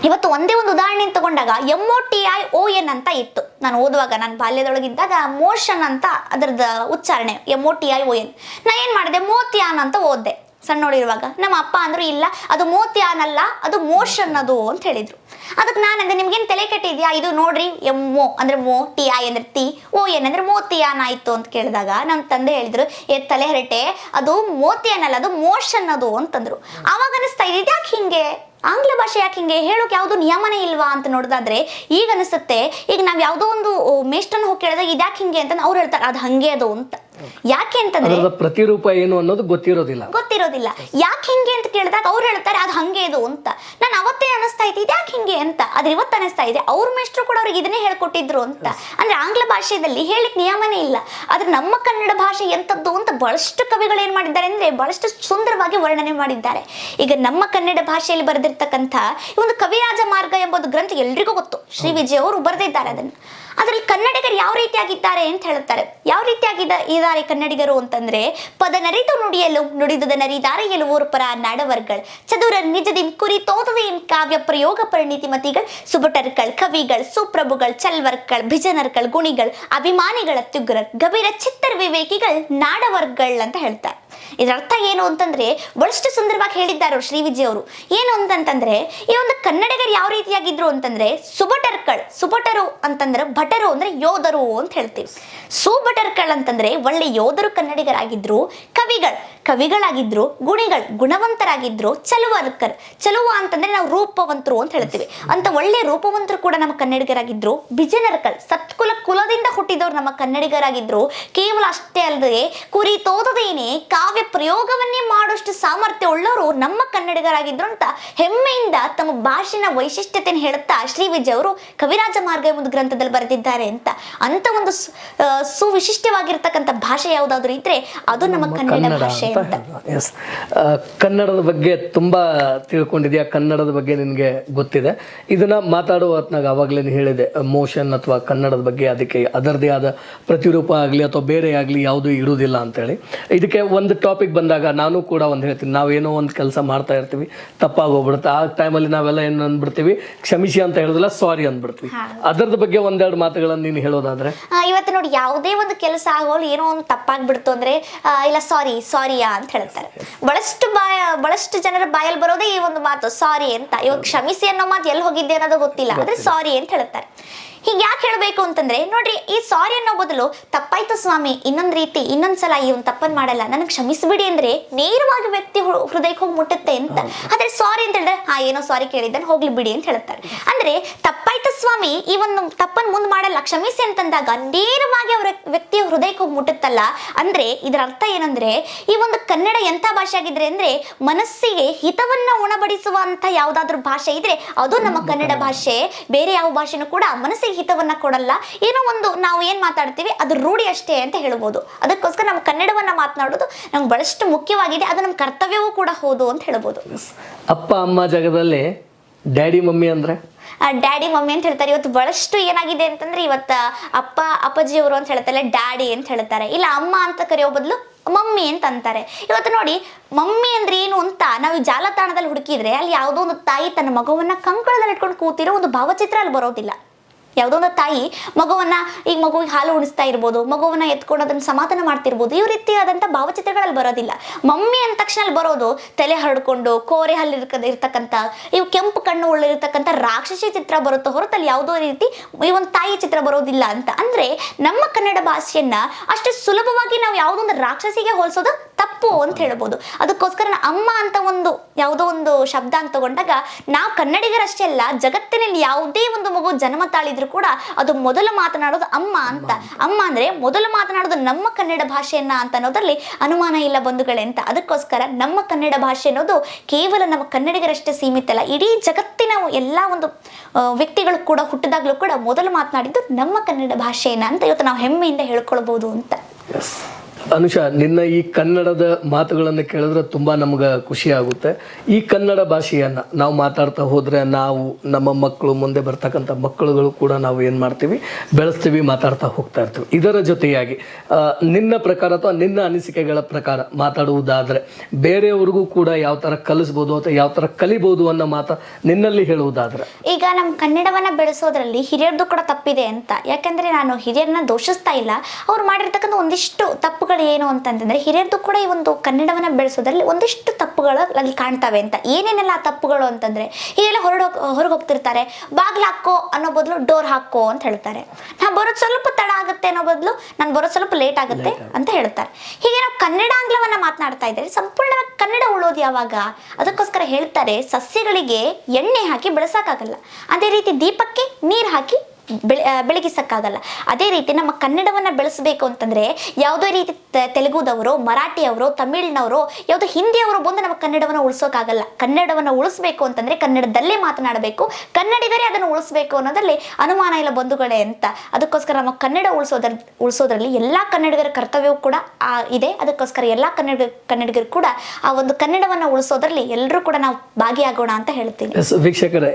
ಇವತ್ತು ಒಂದೇ ಒಂದು ಉದಾಹರಣೆ ತಗೊಂಡಾಗ M O T I O N ಅಂತ ಇತ್ತು. ನಾನು ಓದುವಾಗ ನಾನು ಬಾಲ್ಯದೊಳಗಿದ್ದಾಗ ಮೋಷನ್ ಅಂತ ಅದರದ ಉಚ್ಚಾರಣೆ M O T I O N ನಾ ಏನು ಮಾಡಿದೆ? ಮೋತಿಯಾನ್ ಅಂತ ಓದ್ದೆ. ಸಣ್ಣೋಳಿರುವಾಗ ನಮ್ಮ ಅಪ್ಪ ಅಂದ್ರು, ಇಲ್ಲ, ಅದು ಮೋತಿಯಾನ್ ಅಲ್ಲ, ಅದು ಮೋಷನ್ ಅದು ಅಂತ ಹೇಳಿದರು. ಅದಕ್ಕೆ ನಾನು ಅಂದ್ರೆ ನಿಮ್ಗೇನು ತಲೆ ಕೆಟ್ಟಿದ್ಯಾ? ಇದು ನೋಡ್ರಿ ಎಂ ಮೋ ಅಂದ್ರೆ ಮೋ ಟಿ ಐ ಅಂದ್ರೆ ಟಿ ಓ ಎನ್ ಅಂದ್ರೆ ಮೋತಿಯಾನ್ ಆಯ್ತು ಅಂತ ಕೇಳಿದಾಗ ನಮ್ಮ ತಂದೆ ಹೇಳಿದ್ರು, ಏ, ತಲೆ ಹರಟೆ, ಅದು ಮೋತಿಯಾನ್ ಅಲ್ಲ, ಅದು ಮೋಷನ್ ಅದು ಅಂತಂದ್ರು. ಅವಾಗ ಅನಿಸ್ತಾ ಇದೆ ಯಾಕೆ ಹಿಂಗೆ? ಆಂಗ್ಲ ಭಾಷೆ ಯಾಕೆ ಹಿಂಗೆ ಹೇಳೋಕೆ ಯಾವುದು ನಿಯಮನೇ ಇಲ್ವಾ ಅಂತ ನೋಡೋದಾದ್ರೆ ಈಗ ಅನಿಸುತ್ತೆ. ಈಗ ನಾವು ಯಾವುದೋ ಒಂದು ಮೇಷ್ಟನ್ನು ಹೋಗಿ ಕೇಳಿದಾಗ ಇದ್ಯಾಕೆ ಹಿಂಗೆ ಅಂತ ಅವ್ರು ಹೇಳ್ತಾರೆ, ಅದು ಹಾಗೆ ಅದು ಅಂತ. ಯಾಕೆ ಅಂತಂದ್ರೆ
ಅದರದ ಪ್ರತಿರೂಪ ಏನು ಅನ್ನೋದು ಗೊತ್ತಿರೋದಿಲ್ಲ.
ಗೊತ್ತಿರೋದಿಲ್ಲ. ಯಾಕೆ ಹಿಂಗೆ ಅಂತ ಕೇಳಿದಾಗ ಅವ್ರು ಹೇಳ್ತಾರೆ ಅದು ಹಂಗೆ ಇದು ಅಂತ. ನಾನು ಅವತ್ತೇ ಅನಿಸ್ತಾ ಇದ್ದೆ ಯಾಕೆ ಹಿಂಗೆ ಅಂತ? ಆದ್ರೆ ಇವತ್ತು ಅನಿಸ್ತಾ ಇದೆ ಅವ್ರ ಮೇಷ್ಟ್ರು ಕೂಡ ಅವ್ರಿಗೆ ಇದನ್ನೇ ಹೇಳ್ಕೊಟ್ಟಿದ್ರು ಅಂತ. ಅಂದ್ರೆ ಆಂಗ್ಲ ಭಾಷೆಯಲ್ಲಿ ಹೇಳಿಕ್ ನಿಯಮನೇ ಇಲ್ಲ. ಆದ್ರೆ ನಮ್ಮ ಕನ್ನಡ ಭಾಷೆ ಎಂಥದ್ದು ಅಂತ ಬಹಳಷ್ಟು ಕವಿಗಳು ಏನ್ ಮಾಡಿದ್ದಾರೆ ಅಂದ್ರೆ ಬಹಳಷ್ಟು ಸುಂದರವಾಗಿ ವರ್ಣನೆ ಮಾಡಿದ್ದಾರೆ. ಈಗ ನಮ್ಮ ಕನ್ನಡ ಭಾಷೆಯಲ್ಲಿ ಬರೆದಿರ್ತಕ್ಕಂಥ ಒಂದು ಕವಿರಾಜ ಮಾರ್ಗ ಎಂಬುದು ಗ್ರಂಥ ಎಲ್ರಿಗೂ ಗೊತ್ತು. ಶ್ರೀ ವಿಜಯ್ ಅವರು ಬರೆದಿದ್ದಾರೆ ಅದನ್ನು. ಅದರಲ್ಲಿ ಕನ್ನಡಿಗರು ಯಾವ ರೀತಿಯಾಗಿದ್ದಾರೆ ಅಂತ ಹೇಳುತ್ತಾರೆ. ಯಾವ ರೀತಿಯಾಗಿದ್ದ ಇದ್ದಾರೆ ಕನ್ನಡಿಗರು ಅಂತಂದ್ರೆ ಪದ ನರಿದು ನುಡಿಯಲು, ನುಡಿದುದ ನರಿದಾರೆಯಲು ಊರ್ಪರ ನಾಡವರ್ಗಳ್. ಚದುರ ನಿಜದಿಂ ಕುರಿ ತೋತದಿಂ ಕಾವ್ಯ ಪ್ರಯೋಗ ಪರಿಣಿತಿ ಮತಿಗಳ್ ಸುಬಟರ್ಗಳ್ ಕವಿಗಳ್, ಸುಪ್ರಭುಗಳ್ ಚಲ್ವರ್ಗಳ್ ಭಿಜನರ್ಗಳ್ ಗುಣಿಗಳ್, ಅಭಿಮಾನಿಗಳ ತುಗ್ರರ್, ಗಭೀರ ಚಿತ್ತರ್ ವಿವೇಕಿಗಳ್ ನಾಡವರ್ಗಳ್ ಅಂತ ಹೇಳ್ತಾರೆ. ಇದರ ಅರ್ಥ ಏನು ಅಂತಂದ್ರೆ ಬಹಳಷ್ಟು ಸುಂದರವಾಗಿ ಹೇಳಿದ್ದಾರೆ ಅವರು ಶ್ರೀ ವಿಜಯ್ ಅವರು. ಏನು ಅಂತಂತಂದ್ರೆ, ಈ ಒಂದು ಕನ್ನಡಿಗರು ಯಾವ ರೀತಿಯಾಗಿದ್ರು ಅಂತಂದ್ರೆ, ಸುಭಟರ್ಕಳ್ ಸುಬಟರು ಅಂತಂದ್ರೆ ಭಟರು ಅಂದ್ರೆ ಯೋಧರು ಅಂತ ಹೇಳ್ತೀವಿ. ಸುಭಟರ್ಕಳ್ ಅಂತಂದ್ರೆ ಒಳ್ಳೆ ಯೋಧರು ಕನ್ನಡಿಗರಾಗಿದ್ರು, ಕವಿಗಳು, ಕವಿಗಳಾಗಿದ್ರು, ಗುಣಿಗಳ್, ಗುಣವಂತರಾಗಿದ್ರು, ಚಲುವರ್ಕರ್, ಚಲುವ ಅಂತಂದ್ರೆ ನಾವು ರೂಪವಂತರು ಅಂತ ಹೇಳ್ತೀವಿ. ಅಂತ ಒಳ್ಳೆ ರೂಪವಂತರು ಕೂಡ ನಮ್ಮ ಕನ್ನಡಿಗರಾಗಿದ್ರು ಬಿಜನರ್ಕಲ್ ಸತ್ಕುಲ ಕುಲದಿಂದ ಹುಟ್ಟಿದವರು ನಮ್ಮ ಕನ್ನಡಿಗರಾಗಿದ್ರು, ಕೇವಲ ಅಷ್ಟೇ ಅಲ್ಲದೆ ಕುರಿ ತೋದದೇನೆ ಕಾವ್ಯ ಪ್ರಯೋಗವನ್ನೇ ಮಾಡುವಷ್ಟು ಸಾಮರ್ಥ್ಯ ಉಳ್ಳವರು ನಮ್ಮ ಕನ್ನಡಿಗರಾಗಿದ್ರು ಅಂತ ಹೆಮ್ಮೆಯಿಂದ ತಮ್ಮ ಭಾಷೆನ ವೈಶಿಷ್ಟ್ಯತೆಯನ್ನು ಹೇಳುತ್ತಾ ಶ್ರೀ ವಿಜಯ್ ಅವರು ಕವಿರಾಜ ಮಾರ್ಗ ಒಂದು ಗ್ರಂಥದಲ್ಲಿ ಬರೆದಿದ್ದಾರೆ ಅಂತ. ಅಂತ ಒಂದು ಸುವಿಶಿಷ್ಟವಾಗಿರ್ತಕ್ಕಂಥ ಭಾಷೆ ಯಾವುದಾದ್ರೂ ಇದ್ರೆ ಅದು ನಮ್ಮ ಕನ್ನಡ ಭಾಷೆ
ಅಂತ
ಅಂತ.
ಎಸ್ ಕನ್ನಡದ ಬಗ್ಗೆ ತುಂಬಾ ತಿಳ್ಕೊಂಡಿದ್ಯಾ? ಕನ್ನಡದ ಬಗ್ಗೆ ನಿನಗೆ ಗೊತ್ತಿದೆ. ಇದನ್ನ ಮಾತಾಡುವ ಹೊತ್ನಾಗ ಅವಾಗಲೇ ಹೇಳಿದೆ ಮೋಷನ್ ಅಥವಾ ಕನ್ನಡದ ಬಗ್ಗೆ ಅದಕ್ಕೆ ಅದರದೇ ಆದ ಪ್ರತಿರೂಪ ಆಗಲಿ ಅಥವಾ ಬೇರೆ ಆಗಲಿ ಯಾವುದು ಇಡುವುದಿಲ್ಲ ಅಂತೇಳಿ. ಇದಕ್ಕೆ ಒಂದು ಟಾಪಿಕ್ ಬಂದಾಗ ನಾನು ಕೂಡ ಒಂದು ಹೇಳ್ತೀನಿ. ನಾವೇನೋ ಒಂದು ಕೆಲಸ ಮಾಡ್ತಾ ಇರ್ತೀವಿ ತಪ್ಪಾಗೋಗ್ಬಿಡುತ್ತೆ. ಆ ಟೈಮಲ್ಲಿ ನಾವೆಲ್ಲ ಏನು ಅಂದ್ಬಿಡ್ತೀವಿ ಕ್ಷಮಿಸಿ ಅಂತ ಹೇಳೋದಿಲ್ಲ ಸಾರಿ ಅಂದ್ಬಿಡ್ತೀವಿ. ಅದರದ ಬಗ್ಗೆ ಒಂದೆರಡು ಮಾತುಗಳನ್ನು ನೀನು ಹೇಳೋದಾದ್ರೆ?
ಇವತ್ತು ನೋಡಿ ಯಾವುದೇ ಒಂದು ಕೆಲಸ ಆಗೋಲ್ಲ ಏನೋ ಒಂದು ತಪ್ಪಾಗ್ಬಿಡ್ತು ಅಂದ್ರೆ ಇಲ್ಲ ಸಾರಿ ಸಾರಿಯಾ ಅಂತ ಹೇಳ್ತಾರೆ. ಬಹಳಷ್ಟು ಬಾಯ ಬಹಳಷ್ಟು ಜನರ ಬಾಯಲ್ಲಿ ಬರೋದೇ ಈ ಒಂದು ಮಾತು ಸಾರಿ ಅಂತ. ಇವಾಗ ಕ್ಷಮಿಸಿ ಅನ್ನೋ ಮಾತು ಎಲ್ಲಿ ಹೋಗಿದ್ದೆ ಅನ್ನೋದು ಗೊತ್ತಿಲ್ಲ ಅಂದ್ರೆ ಸಾರಿ ಅಂತ ಹೇಳ್ತಾರೆ. ಹೀಗೆ ಯಾಕೆ ಹೇಳಬೇಕು ಅಂತಂದ್ರೆ ನೋಡ್ರಿ ಈ ಸಾರಿ ಅನ್ನೋ ಬದಲು ತಪ್ಪಾಯ್ತು ಸ್ವಾಮಿ ಇನ್ನೊಂದ್ ರೀತಿ ಇನ್ನೊಂದ್ಸಲ ಈ ಒಂದು ತಪ್ಪನ್ ಮಾಡಲ್ಲ. ನನಗೆ ಕ್ಷಮಿಸ್ಬಿಡಿ ಅಂದ್ರೆ ನೇರವಾಗಿ ವ್ಯಕ್ತಿ ಹೃದಯಕ್ಕೆ ಹೋಗಿ ಮುಟ್ಟುತ್ತೆ ಅಂತ. ಆದ್ರೆ ಸಾರಿ ಅಂತ ಹೇಳಿದ್ರೆ ಹಾ ಏನೋ ಸಾರಿ ಕೇಳಿದ್ದಾನೆ ಹೋಗ್ಲಿ ಬಿಡಿ ಅಂತ ಹೇಳ್ತಾರೆ. ಅಂದ್ರೆ ತಪ್ಪಾಯ್ತು ಸ್ವಾಮಿ ಈ ಒಂದು ತಪ್ಪನ್ ಮುಂದ್ ಮಾಡಲ್ಲ ಕ್ಷಮಿಸಿ ಅಂತಂದಾಗ ನೇರವಾಗಿ ಅವರ ವ್ಯಕ್ತಿಯ ಹೃದಯಕ್ಕೆ ಹೋಗಿ ಮುಟ್ಟುತ್ತಲ್ಲ. ಅಂದ್ರೆ ಇದರ ಅರ್ಥ ಏನಂದ್ರೆ ಈ ಒಂದು ಕನ್ನಡ ಎಂತ ಭಾಷೆ ಆಗಿದ್ರೆ ಅಂದ್ರೆ ಮನಸ್ಸಿಗೆ ಹಿತವನ್ನ ಉಣಬಡಿಸುವಂತ ಯಾವ್ದಾದ್ರು ಭಾಷೆ ಇದ್ರೆ ಅದು ನಮ್ಮ ಕನ್ನಡ. ಭಾಷೆ. ಬೇರೆ ಯಾವ ಭಾಷೆನೂ ಕೂಡ ಮನಸ್ಸಿಗೆ ಹಿತವನ್ನ ಕೊಡಲ್ಲ. ಏನೋ ಒಂದು ನಾವು ಏನ್ ಮಾತಾಡ್ತೀವಿ ಅದು ರೂಢಿ ಅಷ್ಟೇ ಅಂತ ಹೇಳ್ಬೋದು. ಅದಕ್ಕೋಸ್ಕರ ನಮ್ಮ ಕನ್ನಡವನ್ನ ಮಾತನಾಡೋದು ನಮ್ಗೆ ಬಹಳಷ್ಟು ಮುಖ್ಯವಾಗಿದೆ. ಅದು ನಮ್ಮ ಕರ್ತವ್ಯವೂ ಕೂಡ ಹೌದು ಅಂತ ಹೇಳ್ಬೋದು.
ಅಪ್ಪ ಅಮ್ಮ ಜಾಗದಲ್ಲಿ ಡ್ಯಾಡಿ ಮಮ್ಮಿ ಅಂದ್ರೆ?
ಡ್ಯಾಡಿ ಮಮ್ಮಿ ಅಂತ ಹೇಳ್ತಾರೆ. ಇವತ್ತು ಬಹಳಷ್ಟು ಏನಾಗಿದೆ ಅಂತಂದ್ರೆ ಇವತ್ತ ಅಪ್ಪ ಅಪ್ಪಾಜಿಯವರು ಅಂತ ಹೇಳ್ತಾರೆ ಡ್ಯಾಡಿ ಅಂತ ಹೇಳ್ತಾರೆ. ಇಲ್ಲ ಅಮ್ಮ ಅಂತ ಕರೆಯೋ ಬದಲು ಮಮ್ಮಿ ಅಂತ ಅಂತಾರೆ. ಇವತ್ತು ನೋಡಿ ಮಮ್ಮಿ ಅಂದ್ರೆ ಏನು ಅಂತ ನಾವು ಜಾಲತಾಣದಲ್ಲಿ ಹುಡುಕಿದ್ರೆ ಅಲ್ಲಿ ಯಾವುದೋ ಒಂದು ತಾಯಿ ತನ್ನ ಮಗುವನ್ನ ಕಂಕಳದಲ್ಲಿ ಇಟ್ಕೊಂಡು ಕೂತಿರೋ ಒಂದು ಭಾವಚಿತ್ರ ಅಲ್ಲಿ ಬರೋದಿಲ್ಲ. ಯಾವುದೋ ಒಂದು ತಾಯಿ ಮಗುವನ್ನ ಈಗ ಮಗುವಿಗೆ ಹಾಲು ಉಣಿಸ್ತಾ ಇರ್ಬೋದು, ಮಗುವನ್ನ ಎತ್ಕೊಂಡು ಅದನ್ನ ಸಮಾಧಾನ ಮಾಡ್ತಿರ್ಬೋದು, ಈ ರೀತಿಯಾದಂಥ ಭಾವಚಿತ್ರಗಳಲ್ಲಿ ಬರೋದಿಲ್ಲ. ಮಮ್ಮಿ ಅಂದ ತಕ್ಷಣ ಅಲ್ಲಿ ಬರೋದು ತಲೆ ಹರಡ್ಕೊಂಡು, ಕೋರೆ ಹಲ್ಲಿ ಇರ್ತಕ್ಕಂಥ, ಇವು ಕೆಂಪು ಕಣ್ಣು ಉಳ್ಳಿರ್ತಕ್ಕಂಥ ರಾಕ್ಷಸಿ ಚಿತ್ರ ಬರುತ್ತೋ ಹೊರತು ಅಲ್ಲಿ ಯಾವುದೋ ರೀತಿ ಈ ಒಂದು ತಾಯಿ ಚಿತ್ರ ಬರೋದಿಲ್ಲ ಅಂತ. ಅಂದ್ರೆ ನಮ್ಮ ಕನ್ನಡ ಭಾಷೆಯನ್ನ ಅಷ್ಟು ಸುಲಭವಾಗಿ ನಾವು ಯಾವುದೋ ಒಂದು ರಾಕ್ಷಸಿಗೆ ಹೋಲಿಸೋದು ತಪ್ಪು ಅಂತ ಹೇಳ್ಬೋದು. ಅದಕ್ಕೋಸ್ಕರ ಅಮ್ಮ ಅಂತ ಒಂದು ಯಾವುದೋ ಒಂದು ಶಬ್ದ ಅಂತ ತಗೊಂಡಾಗ, ನಾವು ಕನ್ನಡಿಗರಷ್ಟೇ ಅಲ್ಲ, ಜಗತ್ತಿನಲ್ಲಿ ಯಾವುದೇ ಒಂದು ಮಗು ಜನ್ಮ ತಾಳಿದ್ರು ಕೂಡ ಅದು ಮೊದಲು ಮಾತನಾಡೋದು ಅಮ್ಮ ಅಂತ. ಅಮ್ಮ ಅಂದ್ರೆ ಮೊದಲು ಮಾತನಾಡೋದು ನಮ್ಮ ಕನ್ನಡ ಭಾಷೆಯನ್ನ ಅಂತ ಅನ್ನೋದ್ರಲ್ಲಿ ಅನುಮಾನ ಇಲ್ಲ ಬಂಧುಗಳೇ ಅಂತ. ಅದಕ್ಕೋಸ್ಕರ ನಮ್ಮ ಕನ್ನಡ ಭಾಷೆ ಅನ್ನೋದು ಕೇವಲ ನಮ್ಮ ಕನ್ನಡಿಗರಷ್ಟೇ ಸೀಮಿತ ಅಲ್ಲ. ಇಡೀ ಜಗತ್ತಿನ ಎಲ್ಲ ಒಂದು ವ್ಯಕ್ತಿಗಳು ಕೂಡ ಹುಟ್ಟಿದಾಗ್ಲೂ ಕೂಡ ಮೊದಲು ಮಾತನಾಡಿದ್ದು ನಮ್ಮ ಕನ್ನಡ ಭಾಷೆಯನ್ನ ಅಂತ ಇವತ್ತು ನಾವು ಹೆಮ್ಮೆಯಿಂದ ಹೇಳ್ಕೊಳ್ಬಹುದು ಅಂತ.
ಅನುಷಾ, ನಿನ್ನ ಈ ಕನ್ನಡದ ಮಾತುಗಳನ್ನು ಕೇಳಿದ್ರೆ ತುಂಬ ನಮ್ಗೆ ಖುಷಿ ಆಗುತ್ತೆ. ಈ ಕನ್ನಡ ಭಾಷೆಯನ್ನು ನಾವು ಮಾತಾಡ್ತಾ ಹೋದರೆ ನಾವು, ನಮ್ಮ ಮಕ್ಕಳು ಮುಂದೆ ಬರ್ತಕ್ಕಂಥ ಮಕ್ಕಳುಗಳು ಕೂಡ ನಾವು ಏನು ಮಾಡ್ತೀವಿ? ಬೆಳೆಸ್ತೀವಿ, ಮಾತಾಡ್ತಾ ಹೋಗ್ತಾ ಇರ್ತೀವಿ. ಇದರ ಜೊತೆಯಾಗಿ ನಿನ್ನ ಪ್ರಕಾರ ಅಥವಾ ನಿನ್ನ ಅನಿಸಿಕೆಗಳ ಪ್ರಕಾರ ಮಾತಾಡುವುದಾದರೆ, ಬೇರೆಯವ್ರಿಗೂ ಕೂಡ ಯಾವ ಥರ ಕಲಿಸ್ಬೋದು ಅಥವಾ ಯಾವ ಥರ ಕಲಿಬೋದು ಅನ್ನೋ ಮಾತ ನಿನ್ನಲ್ಲಿ ಹೇಳುವುದಾದ್ರೆ.
ಈಗ ನಮ್ಮ ಕನ್ನಡವನ್ನ ಬೆಳೆಸೋದ್ರಲ್ಲಿ ಹಿರಿಯರದ್ದು ಕೂಡ ತಪ್ಪಿದೆ ಅಂತ. ಯಾಕಂದ್ರೆ ನಾನು ಹಿರಿಯರನ್ನ ದೋಷಿಸ್ತಾ ಇಲ್ಲ. ಅವ್ರು ಮಾಡಿರ್ತಕ್ಕಂಥ ಒಂದಿಷ್ಟು ತಪ್ಪುಗಳು ಏನು ಅಂತಂದ್ರೆ ಹಿರಿಯರದು ಕೂಡ ಈ ಒಂದು ಕನ್ನಡವನ್ನ ಬೆಳೆಸೋದ್ರಲ್ಲಿ ಒಂದಿಷ್ಟು ತಪ್ಪುಗಳು ಅಲ್ಲಿ ಕಾಣ್ತವೆ ಅಂತ. ಏನೇನೆಲ್ಲ ಆ ತಪ್ಪುಗಳು ಅಂತಂದ್ರೆ ಹೀಗೆಲ್ಲ ಹೊರಡೋ ಹೊರಗೆ ಹೋಗ್ತಿರ್ತಾರೆ ಬಾಗ್ಲು ಹಾಕೋ ಅನ್ನೋ ಬದಲು ಡೋರ್ ಹಾಕೋ ಅಂತ ಹೇಳ್ತಾರೆ. ನಾನು ಬರೋದು ಸ್ವಲ್ಪ ತಡ ಆಗುತ್ತೆ ಅನ್ನೋ ಬದಲು ನಾನು ಬರೋದು ಸ್ವಲ್ಪ ಲೇಟ್ ಆಗುತ್ತೆ ಅಂತ ಹೇಳ್ತಾರೆ. ಹೀಗೆ ನಾವು ಕನ್ನಡ ಆಂಗ್ಲವನ್ನ ಮಾತನಾಡ್ತಾ ಇದ್ದಾರೆ ಸಂಪೂರ್ಣವಾಗಿ ಕನ್ನಡ ಉಳೋದು ಯಾವಾಗ? ಅದಕ್ಕೋಸ್ಕರ ಹೇಳ್ತಾರೆ ಸಸ್ಯಗಳಿಗೆ ಎಣ್ಣೆ ಹಾಕಿ ಬೆಳೆಸಕ್ಕಾಗಲ್ಲ ಅದೇ ರೀತಿ ದೀಪಕ್ಕೆ ನೀರು ಹಾಕಿ ಬೆಳೆ ಬೆಳಗಿಸೋಕ್ಕಾಗಲ್ಲ. ಅದೇ ರೀತಿ ನಮ್ಮ ಕನ್ನಡವನ್ನ ಬೆಳೆಸಬೇಕು ಅಂತಂದ್ರೆ ಯಾವುದೇ ರೀತಿ ತೆಲುಗುದವರು, ಮರಾಠಿಯವರು, ತಮಿಳ್ನವರು, ಯಾವುದೋ ಹಿಂದಿಯವರು ಬಂದು ನಮ್ಮ ಕನ್ನಡವನ್ನು ಉಳಿಸೋಕ್ಕಾಗಲ್ಲ ಕನ್ನಡವನ್ನು ಉಳಿಸಬೇಕು ಅಂತಂದ್ರೆ ಕನ್ನಡದಲ್ಲೇ ಮಾತನಾಡಬೇಕು. ಕನ್ನಡಿಗರೇ ಅದನ್ನು ಉಳಿಸಬೇಕು ಅನ್ನೋದ್ರಲ್ಲಿ ಅನುಮಾನ ಇಲ್ಲ ಬಂಧುಗಳೇ ಅಂತ. ಅದಕ್ಕೋಸ್ಕರ ನಮ್ಮ ಕನ್ನಡ ಉಳಿಸೋದ್ರ ಉಳಿಸೋದ್ರಲ್ಲಿ ಎಲ್ಲ ಕನ್ನಡಿಗರ ಕರ್ತವ್ಯವೂ ಕೂಡ ಇದೆ. ಅದಕ್ಕೋಸ್ಕರ ಎಲ್ಲ ಕನ್ನಡ ಕನ್ನಡಿಗರು ಕೂಡ ಆ ಒಂದು ಕನ್ನಡವನ್ನು ಉಳಿಸೋದ್ರಲ್ಲಿ ಎಲ್ಲರೂ ಕೂಡ ನಾವು ಭಾಗಿಯಾಗೋಣ ಅಂತ ಹೇಳ್ತೀನಿ.
ವೀಕ್ಷಕರೇ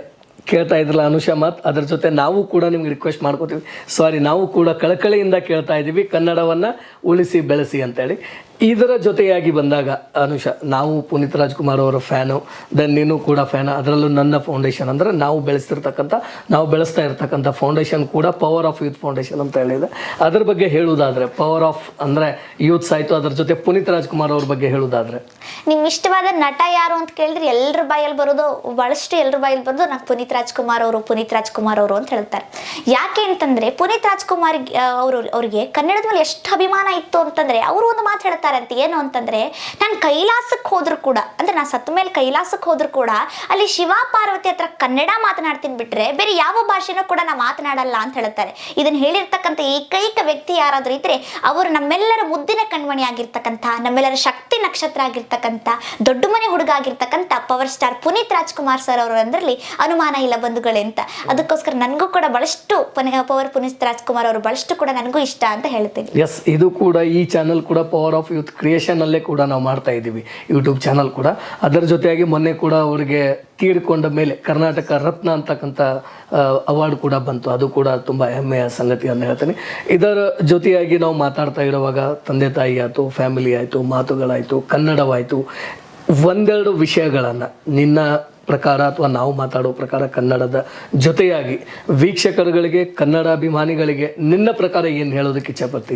ಕೇಳ್ತಾ ಇದ್ರಲ್ಲ ಅನುಷಾ ಮಾತ್, ಅದ್ರ ಜೊತೆ ನಾವು ಕೂಡ ನಿಮ್ಗೆ ರಿಕ್ವೆಸ್ಟ್ ಮಾಡ್ಕೋತೀವಿ. ಸಾರಿ ನಾವು ಕೂಡ ಕಳಕಳಿಯಿಂದ ಕೇಳ್ತಾ ಇದ್ದೀವಿ ಕನ್ನಡವನ್ನು ಉಳಿಸಿ ಬೆಳೆಸಿ ಅಂತೇಳಿ. ಇದರ ಜೊತೆಯಾಗಿ ಬಂದಾಗ, ಅನುಷ, ನಾವು ಪುನೀತ್ ರಾಜ್ಕುಮಾರ್ ಅವರ ಫ್ಯಾನು ದೆನ್ ನೀನು ಕೂಡ ಫ್ಯಾನ್, ಅದರಲ್ಲೂ ನನ್ನ ಫೌಂಡೇಶನ್ ಅಂದರೆ ನಾವು ಬೆಳೆಸ್ತಿರ್ತಕ್ಕಂಥ, ನಾವು ಬೆಳೆಸ್ತಾ ಇರ್ತಕ್ಕಂಥ ಫೌಂಡೇಶನ್ ಕೂಡ ಪವರ್ ಆಫ್ ಯೂತ್ ಫೌಂಡೇಶನ್ ಅಂತ ಹೇಳಿದೆ. ಅದ್ರ ಬಗ್ಗೆ ಹೇಳುವುದಾದರೆ ಪವರ್ ಆಫ್ ಅಂದರೆ ಯೂತ್ಸ್ ಆಯಿತು ಅದರ ಜೊತೆ ಪುನೀತ್ ರಾಜ್ಕುಮಾರ್ ಅವ್ರ ಬಗ್ಗೆ ಹೇಳುವುದಾದ್ರೆ
ನಿಮ್ ಇಷ್ಟವಾದ ನಟ ಯಾರು ಅಂತ ಕೇಳಿದ್ರೆ ಎಲ್ಲರ ಬಾಯಲ್ಲಿ ಬರೋದು, ಬಹಳಷ್ಟು ಎಲ್ಲರ ಬಾಯಲ್ಲಿ ಬರೋದು ನಂಗೆ ಪುನೀತ್ ರಾಜ್ಕುಮಾರ್ ಅವರು, ಪುನೀತ್ ರಾಜ್ಕುಮಾರ್ ಅವರು ಅಂತ ಹೇಳ್ತಾರೆ. ಯಾಕೆ ಅಂತಂದ್ರೆ ಪುನೀತ್ ರಾಜ್ಕುಮಾರ್ ಅವರು, ಅವರಿಗೆ ಕನ್ನಡದ ಮೇಲೆ ಎಷ್ಟು ಅಭಿಮಾನ ಇತ್ತು ಅಂತಂದ್ರೆ, ಅವರು ಒಂದು ಮಾತು ಹೇಳ್ತಾರೆ. ಅಂತ ಏನು ಅಂತಂದ್ರೆ, ನಾನು ಕೈಲಾಸಕ್ಕೆ ಹೋದ್ರು ಕೂಡ, ಅಂದ್ರೆ ನಾನು ಸತ್ತ ಮೇಲೆ ಕೈಲಾಸಕ್ಕೆ ಹೋದ್ರು ಕೂಡ, ಅಲ್ಲಿ ಶಿವ ಪಾರ್ವತಿ ಹತ್ರ ಕನ್ನಡ ಮಾತನಾಡ್ತೀನಿ ಬಿಟ್ರೆ ಬೇರೆ ಯಾವ ಭಾಷೆನೂ ಕೂಡ ನಾ ಮಾತನಾಡಲ್ಲ ಅಂತ ಹೇಳ್ತಾರೆ. ಇದನ್ನ ಹೇಳಿರ್ತಕ್ಕಂಥ ಏಕೈಕ ವ್ಯಕ್ತಿ ಯಾರಾದ್ರೂ ಇದ್ರೆ, ಅವರು ನಮ್ಮೆಲ್ಲರ ಮುದ್ದಿನ ಕಣ್ಮಣಿ ಆಗಿರ್ತಕ್ಕಂಥ, ನಮ್ಮೆಲ್ಲರ ಶಕ್ತಿ ನಕ್ಷತ್ರ ಆಗಿರ್ತಕ್ಕಂಥ, ದೊಡ್ಡ ಮನೆ ಹುಡುಗ ಆಗಿರ್ತಕ್ಕಂಥ power star Puneeth Rajkumar sir ಅವರು ಅಂದ್ರಲ್ಲಿ ಅನುಮಾನ ಇಲ್ಲ ಬಂಧುಗಳೇ ಅಂತ. ಅದಕ್ಕೋಸ್ಕರ ನನಗೂ ಕೂಡ ಬಹಳಷ್ಟು ಪವರ್ ಪುನೀತ್ ರಾಜ್ಕುಮಾರ್ ಅವರು ಬಹಳಷ್ಟು ಕೂಡ ನನಗೂ ಇಷ್ಟ ಅಂತ ಹೇಳ್ತೀನಿ.
ಎಸ್ ಇದು ಕೂಡ ಈ ಚಾನಲ್ ಕೂಡ ಪವರ್ ಆಫ್ ಯೂತ್ ಕ್ರಿಯೇಷನಲ್ಲೇ ಕೂಡ ನಾವು ಮಾಡ್ತಾ ಇದ್ದೀವಿ ಯೂಟ್ಯೂಬ್ ಚಾನಲ್ ಕೂಡ. ಅದರ ಜೊತೆಯಾಗಿ ಮೊನ್ನೆ ಕೂಡ ಅವರಿಗೆ ತೀಡ್ಕೊಂಡ ಮೇಲೆ ಕರ್ನಾಟಕ ರತ್ನ ಅಂತಕ್ಕಂಥ ಅವಾರ್ಡ್ ಕೂಡ ಬಂತು. ಅದು ಕೂಡ ತುಂಬ ಹೆಮ್ಮೆಯ ಸಂಗತಿ ಅಂತ ಹೇಳ್ತೀನಿ. ಇದರ ಜೊತೆಯಾಗಿ ನಾವು ಮಾತಾಡ್ತಾ ಇರುವಾಗ ತಂದೆ ತಾಯಿ ಆಯಿತು ಫ್ಯಾಮಿಲಿ ಆಯಿತು, ಮಾತುಗಳಾಯಿತು, ಕನ್ನಡವಾಯಿತು, ಒಂದೆರಡು ವಿಷಯಗಳನ್ನು ನಿನ್ನ ಪ್ರಕಾರ ಅಥವಾ ನಾವು ಮಾತಾಡೋ ಪ್ರಕಾರ ಕನ್ನಡದ ಜೊತೆಯಾಗಿ ವೀಕ್ಷಕರುಗಳಿಗೆ ಕನ್ನಡ ಅಭಿಮಾನಿಗಳಿಗೆ ನಿನ್ನ ಪ್ರಕಾರ ಏನು ಹೇಳೋದಕ್ಕೆ ಇಚ್ಛಪಡ್ತಿ?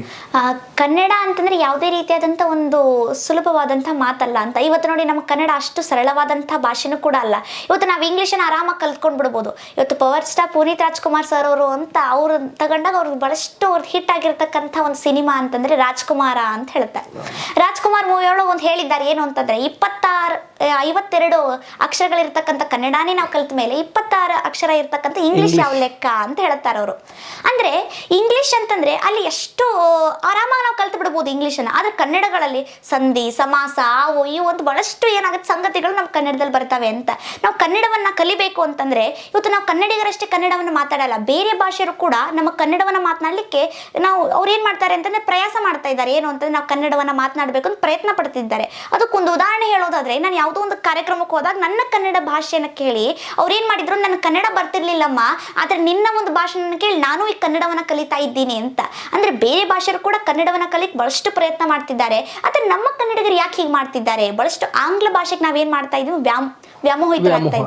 ಕನ್ನಡ ಅಂತಂದ್ರೆ ಯಾವುದೇ ರೀತಿಯಾದಂಥ ಒಂದು ಸುಲಭವಾದಂಥ ಮಾತಲ್ಲ ಅಂತ. ಇವತ್ತು ನೋಡಿ ನಮ್ಮ ಕನ್ನಡ ಅಷ್ಟು ಸರಳವಾದಂಥ ಭಾಷೆನೂ ಕೂಡ ಅಲ್ಲ. ಇವತ್ತು ನಾವು ಇಂಗ್ಲೀಷನ್ನು ಆರಾಮಾಗಿ ಕಲ್ತ್ಕೊಂಡು ಬಿಡ್ಬೋದು. ಇವತ್ತು power star Puneeth Rajkumar sir ಅವರು ಅಂತ ಅವರು ತಗೊಂಡಾಗ ಅವ್ರಿಗೆ ಬಹಳಷ್ಟು ಅವ್ರು ಹಿಟ್ ಆಗಿರ್ತಕ್ಕಂಥ ಒಂದು ಸಿನಿಮಾ ಅಂತಂದ್ರೆ ರಾಜ್ಕುಮಾರ ಅಂತ ಹೇಳ್ತಾರೆ ರಾಜ್ಕುಮಾರ್ ಮೂವಿಯೊಳಗೆ ಒಂದು ಹೇಳಿದ್ದಾರೆ, ಏನು ಅಂತಂದ್ರೆ ಇಪ್ಪತ್ತಾರು, ಐವತ್ತೆರಡು ಐವತ್ತೆರಡು ಅಕ್ಷರಗಳಿರ್ತಕ್ಕಂಥ ಕನ್ನಡನೇ ನಾವು ಕಲಿತ ಮೇಲೆ ಇಪ್ಪತ್ತಾರು ಅಕ್ಷರ ಇರ್ತಕ್ಕಂಥ ಇಂಗ್ಲಿಷ್ ಯಾವ ಲೆಕ್ಕ ಅಂತ ಹೇಳ್ತಾರೆ ಅವರು. ಅಂದ್ರೆ ಇಂಗ್ಲಿಷ್ ಅಂತಂದ್ರೆ ಅಲ್ಲಿ ಎಷ್ಟು ಆರಾಮಾಗಿ ನಾವು ಕಲ್ತು ಬಿಡ್ಬೋದು ಇಂಗ್ಲೀಷನ್ನು ಆದ್ರೆ ಕನ್ನಡಗಳಲ್ಲಿ ಸಂಧಿ ಸಮಾಸ ಆವು ಇವು ಅಂತ ಬಹಳಷ್ಟು ಏನಾಗುತ್ತೆ ಸಂಗತಿಗಳು ನಮ್ಮ ಕನ್ನಡದಲ್ಲಿ ಬರ್ತವೆ ಅಂತ. ನಾವು ಕನ್ನಡವನ್ನ ಕಲಿಬೇಕು ಅಂತಂದ್ರೆ ಇವತ್ತು ನಾವು ಕನ್ನಡಿಗರಷ್ಟೇ ಕನ್ನಡವನ್ನು ಮಾತಾಡಲ್ಲ. ಬೇರೆ ಭಾಷೆಯರು ಕೂಡ ನಮ್ಮ ಕನ್ನಡವನ್ನ ಮಾತನಾಡಲಿಕ್ಕೆ ನಾವು ಅವ್ರು ಏನು ಮಾಡ್ತಾರೆ ಅಂತಂದ್ರೆ ಪ್ರಯಾಸ ಮಾಡ್ತಾ ಇದ್ದಾರೆ. ಏನು ಅಂತಂದ್ರೆ ನಾವು ಕನ್ನಡವನ್ನ ಮಾತನಾಡಬೇಕು ಅಂತ ಪ್ರಯತ್ನ ಪಡ್ತಿದ್ದಾರೆ. ಅದಕ್ಕೊಂದು ಉದಾಹರಣೆ ಹೇಳೋದಾದ್ರೆ ನಾನು ಯಾವುದೋ ಒಂದು ಕಾರ್ಯಕ್ರಮಕ್ಕೆ ಹೋದಾಗ ನನ್ನ ಕನ್ನಡ ಭಾಷೆಯನ್ನು ಕೇಳಿ ಅವ್ರು ಏನ್ ಮಾಡಿದ್ರು, ನನ್ನ ಕನ್ನಡ ಬರ್ತಿರ್ಲಿಲ್ಲಮ್ಮ, ಆದ್ರೆ ನಿನ್ನ ಒಂದು ಭಾಷೆಯನ್ನು ಕೇಳಿ ನಾನು ಈ ಕನ್ನಡವನ್ನ ಕಲಿತಾ ಇದ್ದೀನಿ ಅಂತ. ಅಂದ್ರೆ ಬೇರೆ ಭಾಷೆಯರು ಕೂಡ ಕನ್ನಡವನ್ನ ಕಲಿಕ್ ಬಹಳಷ್ಟು ಪ್ರಯತ್ನ ಮಾಡ್ತಿದ್ದಾರೆ, ಆದ್ರೆ ನಮ್ಮ ಕನ್ನಡಿಗರು ಯಾಕೆ ಹೀಗೆ ಮಾಡ್ತಿದ್ದಾರೆ? ಬಹಳಷ್ಟು ಆಂಗ್ಲ ಭಾಷೆಗೆ ನಾವೇನು ಮಾಡ್ತಾ ಇದೀವಿ? ವ್ಯಾಮ್ ವ್ಯಾಮೋಹಿತರಾಗ್ತಾ.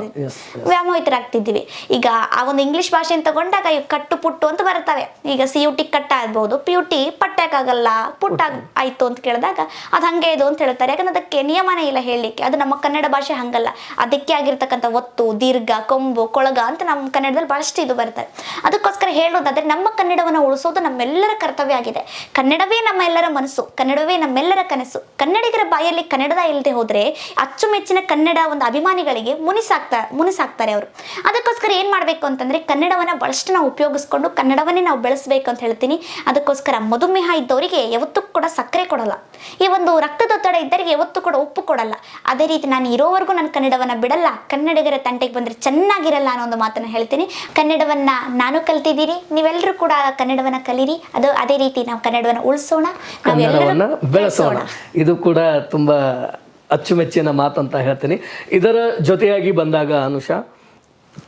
ವ್ಯಾಮೋಹಿತರಾಗ್ತಿದ್ದೀವಿ. ಈಗ ಆ ಒಂದು ಇಂಗ್ಲಿಷ್ ಭಾಷೆಯನ್ನು ತಗೊಂಡಾಗ ಈಗ ಕಟ್ಟು ಪುಟ್ಟು ಅಂತ ಬರ್ತವೆ ಈಗ ಸಿ ಯು ಟಿ ಕಟ್ಟ ಆಗ್ಬೋದು ಪಿ ಯು ಟಿ ಪಟ್ಟಾಗಲ್ಲ ಪುಟ್ಟ. ಆಯ್ತು ಅಂತ ಕೇಳಿದಾಗ ಅದು ಹಂಗೆ ಇದು ಅಂತ ಹೇಳ್ತಾರೆ. ಯಾಕಂದ್ರೆ ಅದಕ್ಕೆ ನಿಯಮನೇ ಇಲ್ಲ ಹೇಳಲಿಕ್ಕೆ. ಅದು ನಮ್ಮ ಕನ್ನಡ ಭಾಷೆ ಹಂಗಲ್ಲ. ಅದಕ್ಕೆ ಆಗಿರ್ತಕ್ಕಂಥ ಒತ್ತು ದೀರ್ಘ ಕೊಂಬು ಕೊಳಗ ಅಂತ ನಮ್ಮ ಕನ್ನಡದಲ್ಲಿ ಬಹಳಷ್ಟು ಇದು ಬರ್ತಾರೆ ಅದಕ್ಕೋಸ್ಕರ ಹೇಳೋದಾದ್ರೆ ನಮ್ಮ ಕನ್ನಡವನ್ನು ಉಳಿಸೋದು ನಮ್ಮೆಲ್ಲರ ಕರ್ತವ್ಯ ಆಗಿದೆ. ಕನ್ನಡವೇ ನಮ್ಮ ಎಲ್ಲರ ಮನಸ್ಸು ಕನ್ನಡವೇ ನಮ್ಮೆಲ್ಲರ ಕನಸು. ಕನ್ನಡಿಗರ ಬಾಯಲ್ಲಿ ಕನ್ನಡದ ಇಲ್ಲದೆ ಹೋದ್ರೆ ಅಚ್ಚುಮೆಚ್ಚಿನ ಕನ್ನಡ ಒಂದು ಅಭಿಮಾನಿಗಳಿಗೆ ಮುನಿಸಾಕ್ತಾ ಮುನಿಸಾಕ್ತಾರೆ ಅವರು. ಅದಕ್ಕೋಸ್ಕರ ಏನ್ ಮಾಡ್ಬೇಕು ಅಂತಂದ್ರೆ ಕನ್ನಡವನ್ನ ಬಹಳಷ್ಟು ನಾವು ಉಪಯೋಗಿಸ್ಕೊಂಡು ಕನ್ನಡವನ್ನೇ ನಾವು ಬೆಳೆಸ್ಬೇಕು ಅಂತ ಹೇಳ್ತೀನಿ. ಅದಕ್ಕೋಸ್ಕರ ಮಧುಮೇಹ ಇದ್ದವರಿಗೆ ಯಾವತ್ತೂ ಕೂಡ ಸಕ್ಕರೆ ಕೊಡಲ್ಲ. ಈ ಒಂದು ರಕ್ತದೊತ್ತಡ ಇದ್ದವರಿಗೆ ಯಾವತ್ತೂ ಕೂಡ ಉಪ್ಪು ಕೊಡಲ್ಲ. ಅದೇ ರೀತಿ ನಾನು ಇರೋವರೆಗೂ ನಾನು ಕನ್ನಡವನ್ನ ಬಿಡಲ್ಲ. ಕನ್ನಡಿಗರ ತಂಟೆಗೆ ಬಂದ್ರೆ ಚೆನ್ನಾಗಿರಲ್ಲ ಅನ್ನೋ ಒಂದು ಮಾತನ್ನ ಹೇಳ್ತೀನಿ. ಕನ್ನಡವನ್ನ ನಾನು ಕಲ್ತಿದ್ದೀನಿ. ನೀವೆಲ್ಲರೂ ಕೂಡ ಕನ್ನಡವನ್ನ ಕಲೀರಿ. ಅದು ಅದೇ ರೀತಿ ನಾವು ಕನ್ನಡವನ್ನ ಉಳಿಸೋಣ.
ಬೆಳೆಸೋಣ. ಇದು ಕೂಡ ತುಂಬಾ ಅಚ್ಚುಮೆಚ್ಚಿನ ಮಾತಂತ ಹೇಳ್ತೀನಿ. ಇದರ ಜೊತೆಯಾಗಿ ಬಂದಾಗ ಅನುಷ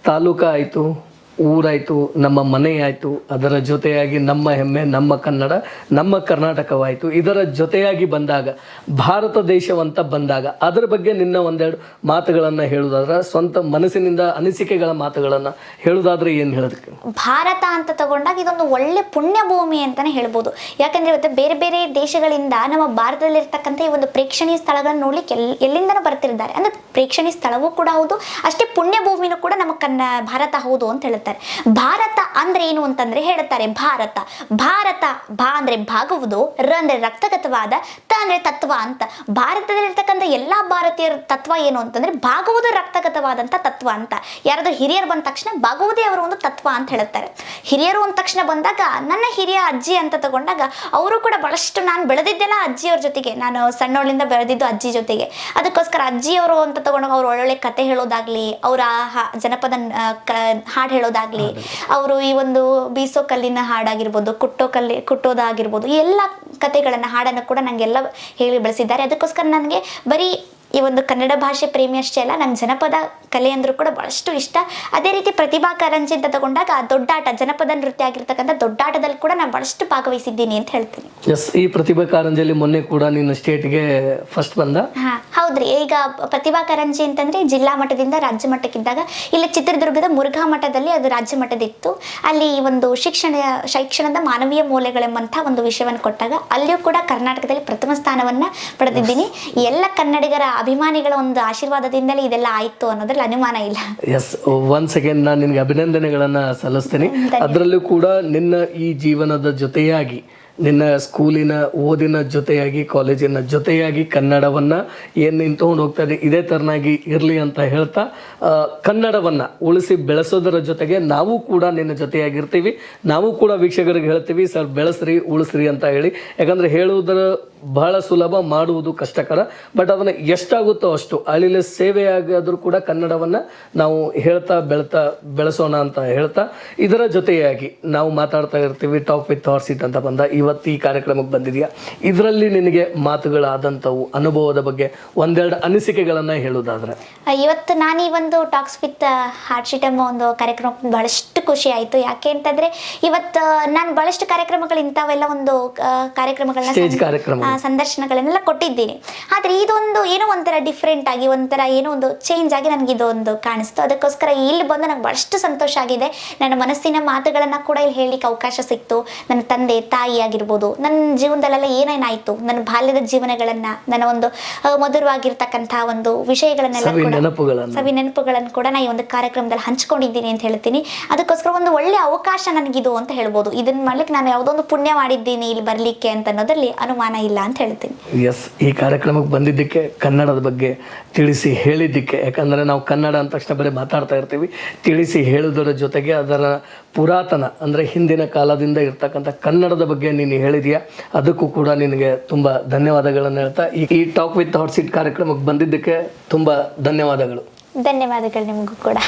ತಾಲೂಕ ಆಯಿತು ಊರಾಯಿತು, ನಮ್ಮ ಮನೆಯಾಯಿತು, ಅದರ ಜೊತೆಯಾಗಿ ನಮ್ಮ ಹೆಮ್ಮೆ, ನಮ್ಮ ಕನ್ನಡ, ನಮ್ಮ ಕರ್ನಾಟಕವಾಯಿತು. ಇದರ ಜೊತೆಯಾಗಿ ಬಂದಾಗ, ಭಾರತ ದೇಶವಂತ ಬಂದಾಗ, ಅದರ ಬಗ್ಗೆ ನಿನ್ನ ಒಂದೆರಡು ಮಾತುಗಳನ್ನು ಹೇಳುವುದಾದ್ರೆ ಸ್ವಂತ ಮನಸ್ಸಿನಿಂದ ಅನಿಸಿಕೆಗಳ ಮಾತುಗಳನ್ನು ಹೇಳುವುದಾದ್ರೆ ಏನು ಹೇಳೋದಕ್ಕೆ?
ಭಾರತ ಅಂತ ತಗೊಂಡಾಗ ಇದೊಂದು ಒಳ್ಳೆ ಪುಣ್ಯ ಭೂಮಿ ಅಂತಾನೆ ಹೇಳ್ಬೋದು. ಯಾಕಂದ್ರೆ ಇವತ್ತು ಬೇರೆ ಬೇರೆ ದೇಶಗಳಿಂದ ನಮ್ಮ ಭಾರತದಲ್ಲಿರ್ತಕ್ಕಂಥ ಈ ಒಂದು ಪ್ರೇಕ್ಷಣೀಯ ಸ್ಥಳಗಳನ್ನು ನೋಡ್ಲಿಕ್ಕೆ ಎಲ್, ಎಲ್ಲಿಂದನೂ ಬರ್ತಿರ್ತಾರೆ. ಅಂದರೆ ಪ್ರೇಕ್ಷಣೀಯ ಸ್ಥಳವೂ ಕೂಡ ಹೌದು, ಅಷ್ಟೇ ಪುಣ್ಯ ಭೂಮಿನೂ ಕೂಡ ನಮ್ಮ ಕನ್ನ, ಭಾರತ ಹೌದು ಅಂತ ಹೇಳ್ತಾರೆ. ಭಾರತ ಅಂದ್ರೆ ಏನು ಅಂತಂದ್ರೆ ಹೇಳ್ತಾರೆ ಭಾರತ. ಭಾರತ ಭಾ ಅಂದ್ರೆ ಭಾಗವುದು, ರ ಅಂದ್ರೆ ರಕ್ತಗತವಾದ, ತ ಅಂದ್ರೆ ತತ್ವ ಅಂತ. ಭಾರತದಲ್ಲಿರ್ತಕ್ಕಂಥ ಎಲ್ಲಾ ಭಾರತೀಯರ ತತ್ವ ಏನು ಅಂತಂದ್ರೆ ಭಾಗವುದು ರಕ್ತಗತವಾದಂತ ತತ್ವ ಅಂತ. ಯಾರಾದ್ರೂ ಹಿರಿಯರು ಬಂದ ತಕ್ಷಣ ಭಾಗವುದೇ ಅವರ ಒಂದು ತತ್ವ ಅಂತ ಹೇಳುತ್ತಾರೆ ಹಿರಿಯರು ಅಂದ ತಕ್ಷಣ ಬಂದಾಗ, ನನ್ನ ಹಿರಿಯ ಅಜ್ಜಿ ಅಂತ ತಗೊಂಡಾಗ ಅವರು ಕೂಡ ಬಹಳಷ್ಟು ನಾನು ಬೆಳೆದಿದ್ದೆಲ್ಲ ಅಜ್ಜಿಯವ್ರ ಜೊತೆಗೆ, ನಾನು ಸಣ್ಣವಳಿಂದ ಬೆಳೆದಿದ್ದು ಅಜ್ಜಿ ಜೊತೆಗೆ. ಅದಕ್ಕೋಸ್ಕರ ಅಜ್ಜಿಯವರು ಅಂತ ತಗೊಂಡಾಗ ಅವ್ರು ಒಳ್ಳೊಳ್ಳೆ ಕತೆ ಹೇಳೋದಾಗ್ಲಿ, ಅವರ ಜನಪದ ಹಾಡು ಕ ಹಾಡು ಹೇಳೋದಾಗ್ಲಿ ಅವರು ಈ ಒಂದು ಬೀಸೋ ಕಲ್ಲಿನ ಹಾಡಾಗಿರ್ಬೋದು ಕುಟ್ಟೋ ಕಲ್ಲಿ ಕುಟ್ಟೋದಾಗಿರ್ಬೋದು ಈ ಎಲ್ಲ ಕತೆಗಳನ್ನ ಹಾಡನ್ನು ಕೂಡ ನಂಗೆಲ್ಲ ಹೇಳಿ ಬೆಳೆಸಿದ್ದಾರೆ. ಅದಕ್ಕೋಸ್ಕರ ನನಗೆ ಬರೀ ಈ ಒಂದು ಕನ್ನಡ ಭಾಷೆ ಪ್ರೇಮಿ ಅಷ್ಟೇ ಅಲ್ಲ ನಂಗೆ ಜನಪದ ಕಲೆ ಅಂದರೂ ಕೂಡ ಭಾಳಷ್ಟು ಇಷ್ಟ. ಅದೇ ರೀತಿ ಪ್ರತಿಭಾ ಕಾರಂಜಿ ಅಂತ ತಗೊಂಡಾಗ ಆ ದೊಡ್ಡಾಟ ಜನಪದ ನೃತ್ಯ ಆಗಿರ್ತಕ್ಕಂಥ ದೊಡ್ಡಾಟದಲ್ಲಿ ಕೂಡ ನಾನು ಭಾಳಷ್ಟು ಭಾಗವಹಿಸಿದ್ದೀನಿ ಅಂತ ಹೇಳ್ತೀನಿ.
ಎಸ್ ಈ ಪ್ರತಿಭಾ ಕಾರಂಜಿಯಲ್ಲಿ ಮೊನ್ನೆ ಕೂಡ ನೀನು ಸ್ಟೇಟ್ಗೆ ಫಸ್ಟ್ ಬಂದ?
ಹಾ ಹೌದ್ರಿ. ಈಗ ಪ್ರತಿಭಾ ಕಾರಂಜಿ ಅಂತಂದ್ರೆ ಜಿಲ್ಲಾ ಮಟ್ಟದಿಂದ ರಾಜ್ಯ ಮಟ್ಟಕ್ಕಿದ್ದಾಗ ಇಲ್ಲಿ ಚಿತ್ರದುರ್ಗದ ಮುರುಘಾ ಮಠದಲ್ಲಿ ಅದು ರಾಜ್ಯ ಮಟ್ಟದಿತ್ತು ಅಲ್ಲಿ ಒಂದು ಶಿಕ್ಷಣ ಶೈಕ್ಷಣದ ಮಾನವೀಯ ಮೂಲೆಗಳೆಂಬಂತಹ ಒಂದು ವಿಷಯವನ್ನು ಕೊಟ್ಟಾಗ ಅಲ್ಲಿಯೂ ಕೂಡ ಕರ್ನಾಟಕದಲ್ಲಿ ಪ್ರಥಮ ಸ್ಥಾನವನ್ನ ಪಡೆದಿದ್ದೀನಿ. ಎಲ್ಲ ಕನ್ನಡಿಗರ ಅಭಿಮಾನಿಗಳ ಒಂದು ಆಶೀರ್ವಾದದಿಂದಲೇ ಇದೆಲ್ಲ ಆಯ್ತು ಅನ್ನೋದ್ರಲ್ಲಿ ಅನುಮಾನ ಇಲ್ಲ.
ಎಸ್ ಒನ್ಸ್ ಅಗೇನ್ ನಾನು ನಿನಗೆ ಅಭಿನಂದನೆಗಳನ್ನ ಸಲ್ಲಿಸ್ತೇನೆ. ಅದರಲ್ಲೂ ಕೂಡ ನಿನ್ನ ಈ ಜೀವನದ ಜೊತೆಯಾಗಿ ನಿನ್ನ ಸ್ಕೂಲಿನ ಓದಿನ ಜೊತೆಯಾಗಿ, ಕಾಲೇಜಿನ ಜೊತೆಯಾಗಿ ಕನ್ನಡವನ್ನು ಏನು ನಿಂತ್ಕೊಂಡು ಹೋಗ್ತಾ ಇದೆ, ಇದೇ ತರನಾಗಿ ಇರಲಿ ಅಂತ ಹೇಳ್ತಾ ಕನ್ನಡವನ್ನು ಉಳಿಸಿ ಬೆಳೆಸೋದರ ಜೊತೆಗೆ ನಾವು ಕೂಡ ನಿನ್ನ ಜೊತೆಯಾಗಿರ್ತೀವಿ. ನಾವು ಕೂಡ ವೀಕ್ಷಕರಿಗೆ ಹೇಳ್ತೀವಿ, ಸರ್, ಬೆಳೆಸ್ರಿ, ಉಳಿಸ್ರಿ ಅಂತ ಹೇಳಿ. ಯಾಕಂದರೆ ಹೇಳುವುದರ ಬಹಳ ಸುಲಭ, ಮಾಡುವುದು ಕಷ್ಟಕರ, ಬಟ್ ಅದನ್ನು ಎಷ್ಟಾಗುತ್ತೋ ಅಷ್ಟು ಅಳಿಲೆ ಸೇವೆಯಾಗಾದರೂ ಕೂಡ ಕನ್ನಡವನ್ನು ನಾವು ಹೇಳ್ತಾ, ಬೆಳ್ತಾ, ಬೆಳೆಸೋಣ ಅಂತ ಹೇಳ್ತಾ, ಇದರ ಜೊತೆಯಾಗಿ ನಾವು ಮಾತಾಡ್ತಾ ಇರ್ತೀವಿ ಟಾಪ್ ವಿತ್ ಹಾರ್ಸಿಟ್ ಅಂತ ಬಂದ ಇವತ್ತು ಈ ಕಾರ್ಯಕ್ರಮಕ್ಕೆ ಬಂದಿದೆಯಾ? ಇದರಲ್ಲಿ ನಿನಗೆ ಮಾತುಗಳಾದಂಥವು ಅನುಭವದ ಬಗ್ಗೆ ಒಂದೆರಡು ಅನಿಸಿಕೆಗಳನ್ನು ಹೇಳೋದಾದ್ರೆ
ಇವತ್ತು ನಾನು ಈ ಒಂದು ಟಾಕ್ಸ್ ವಿತ್ ಹಾರ್ಟ್ ಶೀಟ್ ಎಂಬ ಒಂದು ಕಾರ್ಯಕ್ರಮಕ್ಕೆ ಬಹಳಷ್ಟು ಖುಷಿ ಆಯಿತು. ಯಾಕೆ ಅಂತಂದ್ರೆ ಇವತ್ತು ನಾನು ಬಹಳಷ್ಟು ಕಾರ್ಯಕ್ರಮಗಳು ಇಂಥವೆಲ್ಲ ಒಂದು ಕಾರ್ಯಕ್ರಮಗಳನ್ನ ಸಂದರ್ಶನಗಳನ್ನೆಲ್ಲ ಕೊಟ್ಟಿದ್ದೀನಿ. ಆದರೆ ಇದೊಂದು ಏನೋ ಒಂಥರ ಡಿಫ್ರೆಂಟ್ ಆಗಿ ಒಂಥರ ಏನೋ ಒಂದು ಚೇಂಜ್ ಆಗಿ ನನಗೆ ಇದೊಂದು ಕಾಣಿಸ್ತು. ಅದಕ್ಕೋಸ್ಕರ ಇಲ್ಲಿ ಬಂದು ನನಗೆ ಬಹಳಷ್ಟು ಸಂತೋಷ ಆಗಿದೆ. ನನ್ನ ಮನಸ್ಸಿನ ಮಾತುಗಳನ್ನು ಕೂಡ ಇಲ್ಲಿ ಹೇಳಲಿಕ್ಕೆ ಅವಕಾಶ ಸಿಕ್ತು. ನನ್ನ ತಂದೆ ತಾಯಿ ಆಗಿರ್ಬೋದು. ನನ್ನ ಜೀವನದಲ್ಲೆಲ್ಲ ಏನೇನಾಯಿತು? ನನ್ನ ಬಾಲ್ಯದ ಜೀವನಗಳನ್ನ ನನ್ನ ಒಂದು ಮಧುರವಾಗಿರ್ತಕ್ಕಂತಹ ಮಧುರವಾಗಿರ್ತಕ್ಕಂಥ ಒಂದು ವಿಷಯಗಳನ್ನೆಲ್ಲ
ಸವಿ ನೆನಪುಗಳನ್ನು.
ಸವಿ ನೆನಪುಗಳನ್ನು ಕೂಡ ನಾ ಈ ಒಂದು ಕಾರ್ಯಕ್ರಮದಲ್ಲಿ ಹಂಚ್ಕೊಂಡಿದ್ದೀನಿ ಅಂತ ಹೇಳ್ತೀನಿ. ಅದಕ್ಕೋಸ್ಕರ ಒಂದು ಒಳ್ಳೆ ಅವಕಾಶ ನನಗಿದು ಅಂತ ಹೇಳ್ಬೋದು. ಇದನ್ನ ಮಾಡ್ಲಿಕ್ಕೆ ನಾನು ಯಾವುದೋ ಒಂದು ಪುಣ್ಯ ಮಾಡಿದ್ದೀನಿ ಇಲ್ಲಿ ಬರಲಿಕ್ಕೆ ಅಂತ ಅನ್ನೋದ್ರಲ್ಲಿ ಅನುಮಾನ ಇಲ್ಲ ಅಂತ ಹೇಳ್ತೀನಿ.
ಎಸ್ ಈ ಕಾರ್ಯಕ್ರಮಕ್ಕೆ ಬಂದಿದ್ದಕ್ಕೆ ಕನ್ನಡದ ಬಗ್ಗೆ ತಿಳಿಸಿ ಹೇಳಿದ್ದಕ್ಕೆ. ಯಾಕಂದ್ರೆ ನಾವು ಕನ್ನಡ ಅಂತ ತಕ್ಷಣ ಬರೀ ಮಾತಾಡ್ತಾ ಇರ್ತೀವಿ. ತಿಳಿಸಿ ಹೇಳುವುದರ ಜೊತೆಗೆ ಅದರ ಪುರಾತನ, ಅಂದರೆ ಹಿಂದಿನ ಕಾಲದಿಂದ ಇರ್ತಕ್ಕಂಥ ಕನ್ನಡದ ಬಗ್ಗೆ ನೀನು ಹೇಳಿದೆಯಾ. ಅದಕ್ಕೂ ಕೂಡ ನಿನಗೆ ತುಂಬ ಧನ್ಯವಾದಗಳನ್ನು ಹೇಳ್ತಾ, ಈ ಈ ಟಾಕ್ ವಿತ್ ಹಾಟ್ ಸೀಟ್ ಕಾರ್ಯಕ್ರಮಕ್ಕೆ ಬಂದಿದ್ದಕ್ಕೆ ತುಂಬ ಧನ್ಯವಾದಗಳು.
ಧನ್ಯವಾದಗಳು ನಿಮಗೂ ಕೂಡ.